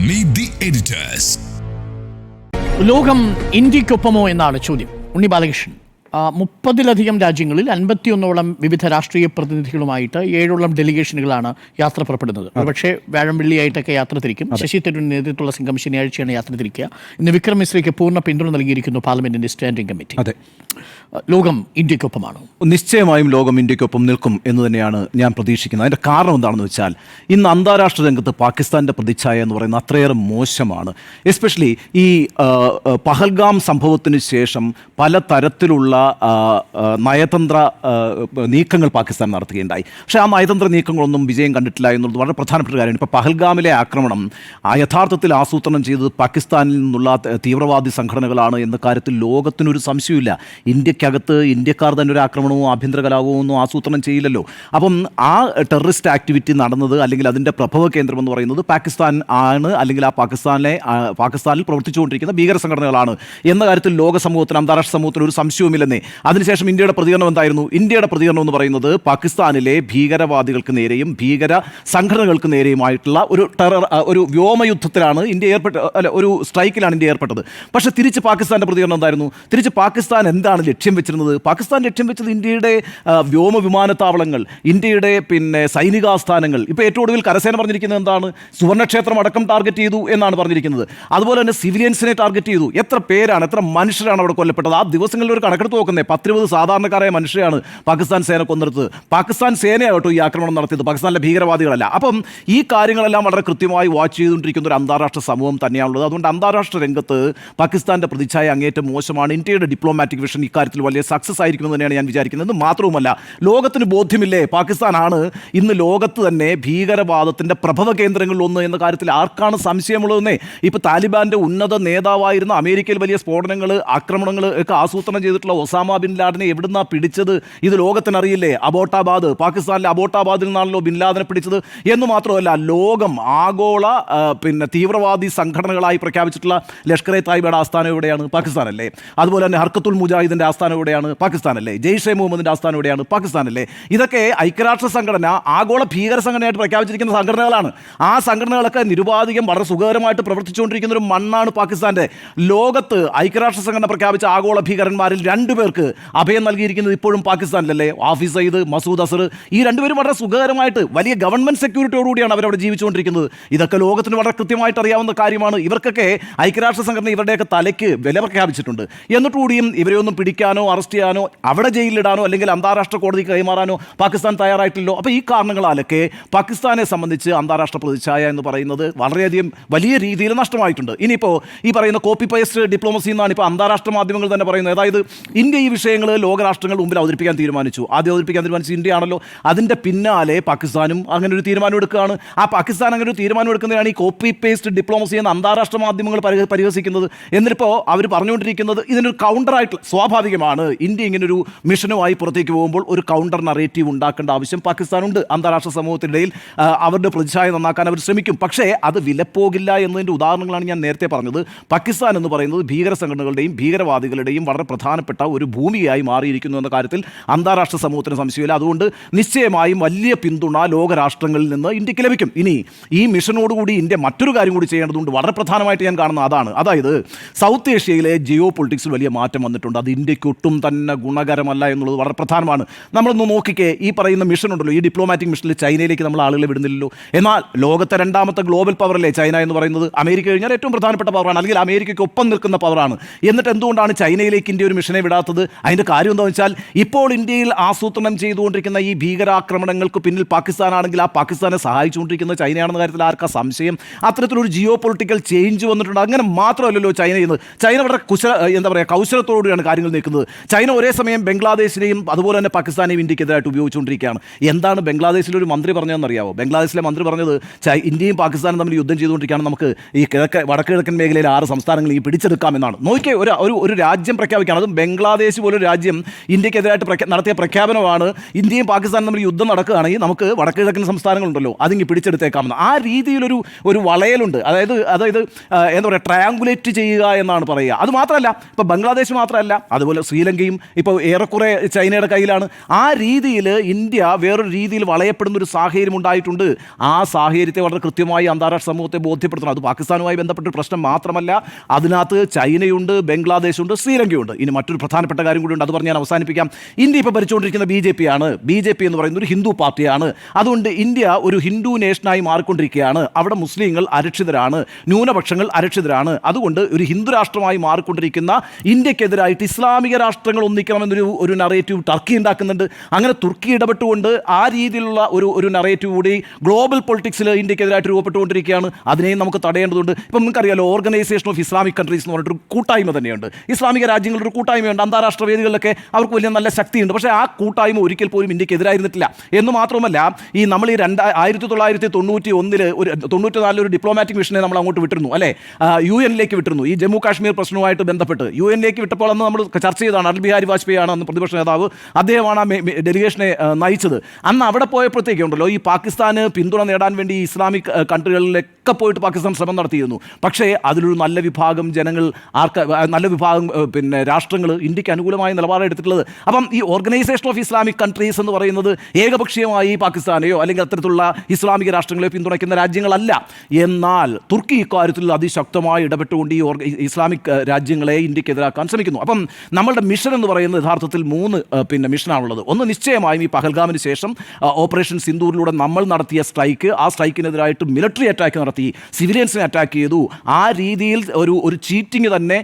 Meet the editors. ലോകം ഇന്ത്യക്കൊപ്പമോ എന്നാണ് ചോദ്യം ഉണ്ണി ബാലകൃഷ്ണൻ മുപ്പതിലധികം രാജ്യങ്ങളിൽ അൻപത്തിയൊന്നോളം വിവിധ രാഷ്ട്രീയ പ്രതിനിധികളുമായിട്ട് ഏഴോളം ഡെലിഗേഷനുകളാണ് യാത്ര പുറപ്പെടുന്നത്. പക്ഷേ വ്യാഴം വെള്ളിയായിട്ടൊക്കെ യാത്ര തിരിക്കും. ശശി തരൂരിന് നേതൃത്വമുള്ള സംഘം ശനിയാഴ്ചയാണ് യാത്ര തിരിക്കുക. ഇന്ന് വിക്രം മിശ്രയ്ക്ക് പൂർണ പിന്തുണ നൽകിയിരിക്കുന്നു പാർലമെന്റിന്റെ സ്റ്റാൻഡിംഗ് കമ്മിറ്റി. അതെ. ലോകം ഇന്ത്യക്കൊപ്പമാണ് നിശ്ചയമായും ലോകം ഇന്ത്യക്കൊപ്പം നിൽക്കും എന്ന് തന്നെയാണ് ഞാൻ പ്രതീക്ഷിക്കുന്നത്. അതിന്റെ കാരണം എന്താണെന്ന് വെച്ചാൽ ഇന്ന് അന്താരാഷ്ട്ര രംഗത്ത് പാകിസ്ഥാന്റെ പ്രതിച്ഛായ എന്ന് പറയുന്നത് അത്രയേറെ മോശമാണ്. എസ്പെഷ്യലി ഈ പഹൽഗാം സംഭവത്തിന് ശേഷം പല തരത്തിലുള്ള നയതന്ത്ര നീക്കങ്ങൾ പാകിസ്ഥാൻ നടത്തുകയുണ്ടായി. പക്ഷേ ആ നയതന്ത്ര നീക്കങ്ങളൊന്നും വിജയം കണ്ടിട്ടില്ല എന്നുള്ളത് വളരെ പ്രധാനപ്പെട്ട കാര്യമാണ്. ഇപ്പോൾ പഹൽഗാമിലെ ആക്രമണം ആ യഥാർത്ഥത്തിൽ ആസൂത്രണം ചെയ്തത് പാകിസ്ഥാനിൽ നിന്നുള്ള തീവ്രവാദി സംഘടനകളാണ് എന്ന കാര്യത്തിൽ ലോകത്തിനൊരു സംശയമില്ല ഇന്ത്യക്കകത്ത് ഇന്ത്യക്കാർ തന്നെ ഒരു ആക്രമണവും ആഭ്യന്തര കലാപവും ഒന്നും ആസൂത്രണം ചെയ്യില്ലല്ലോ. അപ്പം ആ ടെററിസ്റ്റ് ആക്ടിവിറ്റി നടന്നത് അല്ലെങ്കിൽ അതിന്റെ പ്രഭവ കേന്ദ്രം എന്ന് പറയുന്നത് പാകിസ്ഥാൻ ആണ് അല്ലെങ്കിൽ ആ പാകിസ്ഥാനിലെ പാകിസ്ഥാനിൽ പ്രവർത്തിച്ചുകൊണ്ടിരിക്കുന്ന ഭീകര സംഘടനകളാണ് എന്ന കാര്യത്തിൽ ലോക സമൂഹത്തിന് അന്താരാഷ്ട്ര സമൂഹത്തിന് ഒരു സംശയവുമില്ലെന്നേ അതിനുശേഷം ഇന്ത്യയുടെ പ്രതികരണം എന്തായിരുന്നു? ഇന്ത്യയുടെ പ്രതികരണം എന്ന് പറയുന്നത് പാകിസ്ഥാനിലെ ഭീകരവാദികൾക്ക് നേരെയും ഭീകര സംഘടനകൾക്ക് നേരെയുമായിട്ടുള്ള ഒരു ടെറർ ഒരു വ്യോമയുദ്ധത്തിലാണ് ഇന്ത്യ ഏർപ്പെട്ട അല്ല ഒരു സ്ട്രൈക്കിലാണ് ഇന്ത്യ ഏർപ്പെട്ടത്. പക്ഷേ തിരിച്ച് പാകിസ്ഥാന്റെ പ്രതികരണം എന്തായിരുന്നു? തിരിച്ച് പാകിസ്ഥാൻ എന്താണ് ലക്ഷ്യം വെച്ചിരുന്നത്? പാകിസ്ഥാൻ ലക്ഷ്യം വെച്ചത് ഇന്ത്യയുടെ വ്യോമ വിമാനത്താവളങ്ങൾ ഇന്ത്യയുടെ പിന്നെ സൈനികാസ്ഥാനങ്ങൾ. ഇപ്പോൾ ഏറ്റവും ഒടുവിൽ കരസേന പറഞ്ഞിരിക്കുന്നത് എന്താണ്? സുവർണക്ഷേത്രം അടക്കം ടാർഗറ്റ് ചെയ്തു എന്നാണ് പറഞ്ഞിരിക്കുന്നത്. അതുപോലെ തന്നെ സിവിലിയൻസിനെ ടാർഗറ്റ് ചെയ്തു. എത്ര പേരാണ് എത്ര മനുഷ്യരാണ് അവിടെ കൊല്ലപ്പെട്ടത്? ആ ദിവസങ്ങളിൽ ഒരു കണക്കെടുത്ത് നോക്കുന്നത് പത്തിരുപത് സാധാരണക്കാരായ മനുഷ്യരാണ് പാകിസ്ഥാൻ സേന കൊന്നെടുത്തത്. പാകിസ്ഥാൻ സേനയായിട്ടും ഈ ആക്രമണം നടത്തിയത്. പാകിസ്ഥാനിലെ ഭീകരവാദികളല്ല. അപ്പം ഈ കാര്യങ്ങളെല്ലാം വളരെ കൃത്യമായി വാച്ച് ചെയ്തുകൊണ്ടിരിക്കുന്ന ഒരു അന്താരാഷ്ട്ര സമൂഹം തന്നെയാണുള്ളത്. അതുകൊണ്ട് അന്താരാഷ്ട്ര രംഗത്ത് പാകിസ്ഥാന്റെ പ്രതിച്ഛായ അങ്ങേറ്റം മോശമാണ്. ഇന്ത്യയുടെ ഡിപ്ലോമാറ്റിക് വിഷൻ ഇക്കാര്യത്തിൽ വലിയ സക്സസ് ആയിരിക്കുമെന്ന് തന്നെയാണ് ഞാൻ വിചാരിക്കുന്നത്. മാത്രവുമല്ല ലോകത്തിന് ബോധ്യമില്ലേ? പാകിസ്ഥാനാണ് ഇന്ന് ലോകത്ത് തന്നെ ഭീകരവാദത്തിന്റെ പ്രഭവ കേന്ദ്രങ്ങളിൽ ഒന്ന് എന്ന കാര്യത്തിൽ ആർക്കാണ് സംശയമുള്ളതെന്നേ? ഇപ്പോൾ താലിബാന്റെ ഉന്നത നേതാവായിരുന്ന അമേരിക്കയിൽ വലിയ സ്ഫോടനങ്ങൾ ആക്രമണങ്ങൾ ഒക്കെ ആസൂത്രണം ചെയ്തിട്ടുള്ള ഒസാമ ബിൻ ലാഡനെ എവിടുന്നാ പിടിച്ചത്? ഇത് ലോകത്തിനറിയില്ലേ? അബോട്ടാബാദ്. പാകിസ്ഥാനിലെ അബോട്ടാബാദിൽ നിന്നാണല്ലോ ബിൻ ലാദനെ പിടിച്ചത്. എന്ന് മാത്രമല്ല ലോകം ആഗോള പിന്നെ തീവ്രവാദി സംഘടനകളായി പ്രഖ്യാപിച്ചിട്ടുള്ള ലഷ്കർ എ തായ്ബയുടെ ആസ്ഥാനം എവിടെയാണ്? പാകിസ്ഥാനല്ലേ. അതുപോലെ തന്നെ ഹർക്കത്തുൽ മുജാഹിദിന്റെ ആസ്ഥാനം എവിടെയാണ്? പാകിസ്ഥാനല്ലേ. ജെയ്ഷെ മുഹമ്മദിന്റെ ആസ്ഥാനം എവിടെയാണ്? പാകിസ്ഥാനല്ലേ. ഇതൊക്കെ ഐക്യരാഷ്ട്ര സംഘടന ആഗോള ഭീകര സംഘടനയായിട്ട് പ്രഖ്യാപിച്ചിരിക്കുന്ന സംഘടനകളാണ്. ആ സംഘടനകളൊക്കെ നിരുപാധികം വളരെ സുഖകരമായിട്ട് പ്രവർത്തിച്ചുകൊണ്ടിരിക്കുന്ന ഒരു മണ്ണാണ് പാകിസ്ഥാന്റെ ലോകത്ത് ഐക്യരാഷ്ട്ര സംഘടന പ്രഖ്യാപിച്ച ആഗോള ഭീകരന്മാരിൽ രണ്ടുപേർക്ക് അഭയം നൽകിയിരിക്കുന്നത് ഇപ്പോഴും പാകിസ്ഥാനിലല്ലേ? ഹാഫിസ് സയ്യിദ് മസൂദ് അസർ ഈ രണ്ടുപേരും വളരെ സുഖകരമായിട്ട് വലിയ ഗവൺമെന്റ് സെക്യൂരിറ്റിയോടുകൂടിയാണ് അവരവിടെ ജീവിച്ചുകൊണ്ടിരിക്കുന്നത്. ഇതൊക്കെ ലോകത്തിന് വളരെ കൃത്യമായിട്ട് അറിയാവുന്ന കാര്യമാണ്. ഇവർക്കൊക്കെ ഐക്യരാഷ്ട്ര സംഘടന ഇവരുടെയൊക്കെ തലയ്ക്ക് വില പ്രഖ്യാപിച്ചിട്ടുണ്ട്. എന്നിട്ട് ഇവരെ ഒന്നും പിടിക്കാനോ അറസ്റ്റ് ചെയ്യാനോ അവിടെ ജയിലിലിടാനോ അല്ലെങ്കിൽ അന്താരാഷ്ട്ര കോടതിക്ക് കൈമാറാനോ പാകിസ്ഥാൻ തയ്യാറായിട്ടില്ലോ അപ്പോൾ ഈ കാരണങ്ങളാലൊക്കെ പാകിസ്ഥാനെ സംബന്ധിച്ച് അന്താരാഷ്ട്ര പ്രതിച്ഛായ എന്ന് പറയുന്നത് വളരെയധികം വലിയ രീതിയിൽ നഷ്ടമായിട്ടുണ്ട്. ഇനിയിപ്പോൾ ഈ പറയുന്ന കോപ്പി പേസ്റ്റ് ഡിപ്ലോമസി എന്നാണ് ഇപ്പോൾ അന്താരാഷ്ട്ര മാധ്യമങ്ങൾ തന്നെ പറയുന്നത്. അതായത് ഇന്ത്യ ഈ വിഷയങ്ങൾ ലോകരാഷ്ട്രങ്ങളുടെ മുമ്പിൽ അവതരിപ്പിക്കാൻ തീരുമാനിച്ചു. ആദ്യം അവതരിപ്പിക്കാൻ തീരുമാനിച്ചു ഇന്ത്യയാണല്ലോ. അതിന്റെ പിന്നാലെ പാകിസ്ഥാനും അങ്ങനെ ഒരു തീരുമാനം എടുക്കുകയാണ്. ആ പാകിസ്ഥാൻ അങ്ങനെ ഒരു തീരുമാനം എടുക്കുന്നതിനാണ് ഈ കോപ്പി പേസ്റ്റ് ഡിപ്ലോമസി എന്ന അന്താരാഷ്ട്ര മാധ്യമങ്ങൾ പരി- പരിഹസിക്കുന്നത്. എന്നിട്ടിപ്പോൾ അവർ പറഞ്ഞുകൊണ്ടിരിക്കുന്നത് ഇതിനൊരു കൗണ്ടറായിട്ടുള്ള സ്വാഭാവികമാണ്. ഇന്ത്യ ഇങ്ങനൊരു മിഷനുമായി പുറത്തേക്ക് പോകുമ്പോൾ ഒരു കൗണ്ടർ നറേറ്റീവ് ഉണ്ടാക്കേണ്ട ആവശ്യം പാകിസ്ഥാനുണ്ട്. അന്താരാഷ്ട്ര സമൂഹത്തിനിടയിൽ അവരുടെ പ്രതിച്ഛായ നന്നാക്കാൻ അവർ ശ്രമിക്കും. പക്ഷേ അത് വിലപ്പോകില്ല എന്നതിന്റെ ഉദാഹരണങ്ങളാണ് ഞാൻ നേരത്തെ പറഞ്ഞത്. പാകിസ്ഥാൻ എന്ന് പറയുന്നത് ഭീകര സംഘടനകളുടെയും ഭീകരവാദികളുടെയും വളരെ പ്രധാനപ്പെട്ട ഒരു ഭൂമിയായി മാറിയിരിക്കുന്നു എന്ന കാര്യത്തിൽ അന്താരാഷ്ട്ര സമൂഹത്തിന് സംശയമില്ല. അതുകൊണ്ട് നിശ്ചയമായും വലിയ പിന്തുണ ലോകരാഷ്ട്രങ്ങളിൽ നിന്ന് ഇന്ത്യയ്ക്ക് ലഭിക്കും. ഇനി ഈ മിഷനോടുകൂടി ഇന്ത്യ മറ്റൊരു കാര്യം കൂടി ചെയ്യേണ്ടതുണ്ട്. വളരെ പ്രധാനമായിട്ട് ഞാൻ കാണുന്ന അതാണ്. അതായത് സൗത്ത് ഏഷ്യയിലെ ജിയോ പൊളിറ്റിക്സിൽ വലിയ മാറ്റം വന്നിട്ടുണ്ട്. അത് ഇന്ത്യയ്ക്ക് ഒട്ടും തന്നെ ഗുണകരമല്ല എന്നുള്ളത് വളരെ പ്രധാനമാണ്. നമ്മളൊന്ന് നോക്കിക്കേ ഈ പറയുന്ന മിഷൻ ഉണ്ടല്ലോ ഈ ഡിപ്ലോമാറ്റിക് മിഷനിൽ ചൈനയിലേക്ക് നമ്മൾ ആളുകളെ വിടുന്നില്ലല്ലോ. എന്നാൽ ലോകത്തെ രണ്ടാമത്തെ ഗ്ലോബൽ പവറല്ലേ ചൈന എന്ന് പറയുന്നത്? അമേരിക്ക കഴിഞ്ഞാൽ ഏറ്റവും പ്രധാനപ്പെട്ട പവറാണ് അല്ലെങ്കിൽ അമേരിക്കയ്ക്ക് ഒപ്പം നിൽക്കുന്ന പവറാണ് എന്നിട്ട് എന്തുകൊണ്ടാണ് ചൈനയിലേക്ക് ഇന്ത്യ ഒരു മിഷനെ വിടാത്തത് അതിന്റെ കാര്യം എന്താണെന്ന് വെച്ചാൽ ഇപ്പോൾ ഇന്ത്യയിൽ ആസൂത്രണം ചെയ്തുകൊണ്ടിരിക്കുന്ന ഈ ഭീകരാക്രമണങ്ങൾക്ക് പിന്നിൽ പാകിസ്ഥാനാണെങ്കിൽ ആ പാകിസ്ഥാനെ സഹായിച്ചുകൊണ്ടിരിക്കുന്ന ചൈനയാണെന്ന കാര്യത്തിൽ ആർക്കാ സംശയം? അത്തരത്തിലൊരു ജിയോ പൊളിറ്റിക്കൽ ചേഞ്ച് വന്നിട്ടുണ്ട്. അങ്ങനെ മാത്രമല്ലല്ലോ ചൈന ചെയ്യുന്നത്. ചൈന വളരെ കുശ എന്താ പറയുക കൗശലത്തോടുകൂടിയാണ് കാര്യങ്ങൾ നിൽക്കുന്നത് ചൈന ഒരേ സമയം ബംഗ്ലാദേശിനെയും അതുപോലെ തന്നെ പാകിസ്ഥാനെയും ഇന്ത്യക്കെതിരായിട്ട് ഉപയോഗിച്ചുകൊണ്ടിരിക്കുകയാണ്. എന്താണ് ബംഗ്ലാദേശിലെ ഒരു മന്ത്രി പറഞ്ഞതെന്നറിയാവോ? ബംഗ്ലാദേശിലെ മന്ത്രി പറഞ്ഞത് ഇന്ത്യയും പാകിസ്ഥാനും തമ്മിൽ യുദ്ധം ചെയ്തുകൊണ്ടിരിക്കുകയാണ്. നമുക്ക് ഈ കിഴക്ക് വടക്ക് കിഴക്കൻ മേഖലയിലെ ആറ് സംസ്ഥാനങ്ങൾ ഈ പിടിച്ചെടുക്കാമെന്നാണ് നോക്കിയേ ഒരു ഒരു രാജ്യം പ്രഖ്യാപിക്കുകയാണ്. അതും ബംഗ്ലാദേശ് ബംഗ്ലാദേശ് പോലൊരു രാജ്യം ഇന്ത്യക്കെതിരായിട്ട് നടത്തിയ പ്രഖ്യാപനമാണ് ഇന്ത്യയും പാകിസ്ഥാനും തമ്മിൽ യുദ്ധം നടക്കുകയാണെങ്കിൽ നമുക്ക് വടക്ക് കിഴക്കൻ സംസ്ഥാനങ്ങളുണ്ടല്ലോ അതിങ്ങ് പിടിച്ചെടുത്തേക്കാമെന്ന്. ആ രീതിയിലൊരു ഒരു വളയലുണ്ട്. അതായത് അതായത് എന്താ പറയുക ട്രയാങ്കുലേറ്റ് ചെയ്യുക എന്നാണ് പറയുക. അത് മാത്രമല്ല ഇപ്പോൾ ബംഗ്ലാദേശ് മാത്രമല്ല അതുപോലെ ശ്രീലങ്കയും ഇപ്പോൾ ഏറെക്കുറെ ചൈനയുടെ കയ്യിലാണ്. ആ രീതിയിൽ ഇന്ത്യ വേറൊരു രീതിയിൽ വളയപ്പെടുന്ന ഒരു സാഹചര്യം ഉണ്ടായിട്ടുണ്ട്. ആ സാഹചര്യത്തെ വളരെ കൃത്യമായി അന്താരാഷ്ട്ര സമൂഹത്തെ ബോധ്യപ്പെടുത്തണം. അത് പാകിസ്ഥാനുമായി ബന്ധപ്പെട്ട പ്രശ്നം മാത്രമല്ല അതിനകത്ത് ചൈനയുണ്ട് ബംഗ്ലാദേശുണ്ട് ശ്രീലങ്കയുണ്ട്. ഇനി മറ്റൊരു പ്രധാനപ്പെട്ട കാര്യം കൂടി ഉണ്ട് അത് പറഞ്ഞ് ഞാൻ അവസാനിപ്പിക്കാം. ഇന്ത്യ ഇപ്പോൾ ഭരിച്ചുകൊണ്ടിരിക്കുന്ന ബി ജെ പി ആണ്. ബി ജെ പി എന്ന് പറയുന്ന ഒരു ഹിന്ദു പാർട്ടിയാണ്. അതുകൊണ്ട് ഇന്ത്യ ഒരു ഹിന്ദു നേഷനായി മാറിക്കൊണ്ടിരിക്കുകയാണ്. അവിടെ മുസ്ലിങ്ങൾ അരക്ഷിതരാണ്. ന്യൂനപക്ഷങ്ങൾ അരക്ഷിതരാണ്. അതുകൊണ്ട് ഒരു ഹിന്ദു രാഷ്ട്രമായി മാറിക്കൊണ്ടിരിക്കുന്ന ഇന്ത്യക്കെതിരായിട്ട് ഇസ്ലാമിക രാഷ്ട്രങ്ങൾ ഒന്നിക്കണമെന്നൊരു ഒരു നറേറ്റീവ് ടർക്കി ഉണ്ടാക്കുന്നുണ്ട്. അങ്ങനെ തുർക്കി ഇടപെട്ടുകൊണ്ട് ആ രീതിയിലുള്ള ഒരു ഒരു നറേറ്റീവ് കൂടി ഗ്ലോബൽ പൊളിറ്റിക്സിൽ ഇന്ത്യക്കെതിരായിട്ട് രൂപപ്പെട്ടുകൊണ്ടിരിക്കുകയാണ്. അതിനെയും നമുക്ക് തടയേണ്ടതുണ്ട്. ഇപ്പം നമുക്കറിയാലോ ഓർഗനൈസേഷൻ ഓഫ് ഇസ്ലാമിക് കൺട്രീസ് എന്ന് പറഞ്ഞിട്ടൊരു കൂട്ടായ്മ തന്നെയുണ്ട്. ഇസ്ലാമിക രാജ്യങ്ങളുടെ ഒരു കൂട്ടായ്മയുണ്ട്. അന്താരാഷ്ട്ര വേദികളിലൊക്കെ അവർക്ക് വലിയ നല്ല ശക്തിയുണ്ട്. പക്ഷേ ആ കൂട്ടായ്മ ഒരിക്കൽ പോലും ഇന്ത്യയ്ക്ക് എതിരായിരുന്നിട്ടില്ല. എന്ന് മാത്രമല്ല ഈ നമ്മൾ ഈ രണ്ട് ആയിരത്തി തൊള്ളായിരത്തി തൊണ്ണൂറ്റി ഒന്നിൽ ഒരു തൊണ്ണൂറ്റി നാലിൽ ഒരു ഡിപ്ലോമാറ്റിക് മിഷനെ നമ്മൾ അങ്ങോട്ട് വിട്ടിരുന്നു അല്ലേ? യു എന്നിലേക്ക് വിട്ടിരുന്നു. ഈ ജമ്മു കാശ്മീർ പ്രശ്നവുമായിട്ട് ബന്ധപ്പെട്ട്. യു എന്നിലേക്ക് വിട്ടപ്പോൾ അന്ന് നമ്മൾ ചർച്ച ചെയ്താണ് അടൽ ബിഹാരി വാജ്പേയി ആണ് അന്ന് പ്രതിപക്ഷ നേതാവ്. അദ്ദേഹമാണ് ആ ഡെലിഗേഷനെ നയിച്ചത്. അന്ന് അവിടെ പോയപ്പോഴത്തേക്കുണ്ടല്ലോ ഈ പാകിസ്ഥാന് പിന്തുണ നേടാൻ വേണ്ടി ഇസ്ലാമിക് കൺട്രികളിലൊക്കെ പോയിട്ട് പാകിസ്ഥാൻ ശ്രമം നടത്തിയിരുന്നു. പക്ഷേ അതിലൊരു നല്ല വിഭാഗം ജനങ്ങൾ ആർക്ക നല്ല വിഭാഗം പിന്നെ രാഷ്ട്രങ്ങൾ ഇന്ത്യയ്ക്ക് അനുകൂലമായ നിലപാടെടുത്തിട്ടുള്ളത് അപ്പം ഈ ഓർഗനൈസേഷൻ ഓഫ് ഇസ്ലാമിക് കൺട്രീസ് എന്ന് പറയുന്നത് ഏകപക്ഷീയമായി പാകിസ്ഥാനെയോ അല്ലെങ്കിൽ അത്തരത്തിലുള്ള ഇസ്ലാമിക രാഷ്ട്രങ്ങളെയോ പിന്തുണയ്ക്കുന്ന രാജ്യങ്ങളല്ല. എന്നാൽ തുർക്കി ഇക്കാര്യത്തിൽ അതിശക്തമായി ഇടപെട്ടുകൊണ്ട് ഈ ഇസ്ലാമിക് രാജ്യങ്ങളെ ഇന്ത്യക്കെതിരാക്കാൻ ശ്രമിക്കുന്നു. അപ്പം നമ്മളുടെ മിഷൻ എന്ന് പറയുന്നത് യഥാർത്ഥത്തിൽ മൂന്ന് പിന്നെ മിഷനാണുള്ളത്. ഒന്ന് നിശ്ചയമായും ഈ പഹൽഗാമിന് ശേഷം ഓപ്പറേഷൻ സിന്ദൂരിലൂടെ നമ്മൾ നടത്തിയ സ്ട്രൈക്ക് ആ സ്ട്രൈക്കിനെതിരായിട്ട് മിലിറ്ററി അറ്റാക്ക് നടത്തി സിവിലിയൻസിനെ അറ്റാക്ക് ചെയ്തു. ആ രീതിയിൽ ഒരു ഒരു ചീറ്റിംഗ് തന്നെ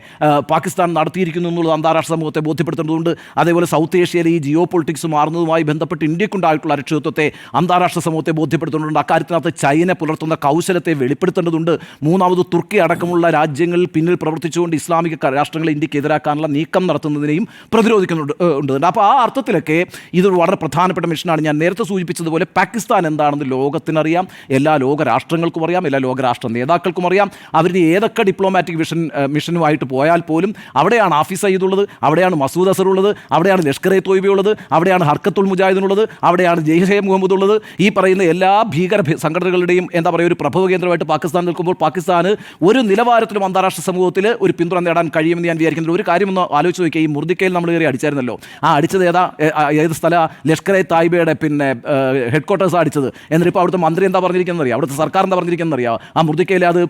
പാകിസ്ഥാൻ നടത്തിയിരിക്കുന്നു എന്നുള്ളത് അന്താരാഷ്ട്ര സമൂഹത്തെ ബോധ്യപ്പെടുത്തേണ്ടതുണ്ട് അതേപോലെ സൗത്ത് ഏഷ്യയിലെ ഈ ജിയോ പൊളിറ്റിക്സ് മാറുന്നതുമായി ബന്ധപ്പെട്ട് ഇന്ത്യക്കുണ്ടായിട്ടുള്ള അരക്ഷിതത്വത്തെ അന്താരാഷ്ട്ര സമൂഹത്തെ ബോധ്യപ്പെടുത്തേണ്ടതുണ്ട് അക്കാര്യത്തിനകത്ത് ചൈന പുലർത്തുന്ന കൗശലത്തെ വെളിപ്പെടുത്തേണ്ടതുണ്ട്. മൂന്നാമത് തുർക്കി അടക്കമുള്ള രാജ്യങ്ങളിൽ പിന്നിൽ പ്രവർത്തിച്ചുകൊണ്ട് ഇസ്ലാമിക രാഷ്ട്രങ്ങളെ ഇന്ത്യയ്ക്ക് എതിരാക്കാനുള്ള നീക്കം നടത്തുന്നതിനെയും പ്രതിരോധിക്കുന്നുണ്ട് അപ്പോൾ ആ അർത്ഥത്തിലൊക്കെ ഇതൊരു വളരെ പ്രധാനപ്പെട്ട മിഷനാണ്. ഞാൻ നേരത്തെ സൂചിപ്പിച്ചതുപോലെ പാകിസ്ഥാൻ എന്താണെന്ന് ലോകത്തിനറിയാം. എല്ലാ ലോക രാഷ്ട്രങ്ങൾക്കും അറിയാം. എല്ലാ ലോക രാഷ്ട്ര നേതാക്കൾക്കും അറിയാം. അവരുടെ ഏതൊക്കെ ഡിപ്ലോമാറ്റിക് മിഷൻ മിഷനുമായിട്ട് പോയാൽ പോലും അവിടെയാണ് ആഫീസ് സയ്യിദുള്ളത് അവിടെയാണ് മസൂദ് അസർ ഉള്ളത് അവിടെയാണ് ലഷ്കർ എ തോയ്ബയുള്ളത് അവിടെയാണ് ഹർക്കത്തുൽ മുജാഹിദിനുള്ളത് അവിടെയാണ് ജയ്ഷെ മുഹമ്മദ് ഉള്ളത്. ഈ പറയുന്ന എല്ലാ ഭീകര സംഘടനകളുടെയും എന്താ പറയുക ഒരു പ്രഭവ കേന്ദ്രമായിട്ട് പാകിസ്ഥാൻ നിൽക്കുമ്പോൾ പാകിസ്ഥാൻ ഒരു നിലവാരത്തിലും അന്താരാഷ്ട്ര സമൂഹത്തിൽ ഒരു പിന്തുണ നേടാൻ കഴിയുമെന്ന് ഞാൻ വിചാരിക്കുന്നത് ഒരു കാര്യം ഒന്ന് ആലോചിച്ച് നോക്കിയാൽ ഈ മുർദിക്കയിൽ നമ്മൾ കയറി അടിച്ചായിരുന്നല്ലോ. ആ അടിച്ചത് ഏതാ? ഏത് സ്ഥല? ലഷ്കർ എ തായ്ബയുടെ പിന്നെ ഹെഡ് ക്വാർട്ടേഴ്സ് അടിച്ചത്. എന്നിട്ട് ഇപ്പോൾ അവിടുത്തെ മന്ത്രി എന്താ പറഞ്ഞിരിക്കുന്നത് അറിയാം അവിടുത്തെ സർക്കാർ എന്താ പറഞ്ഞിരിക്കുന്നത് അറിയാം ആ മുർദിക്കയിൽ അത്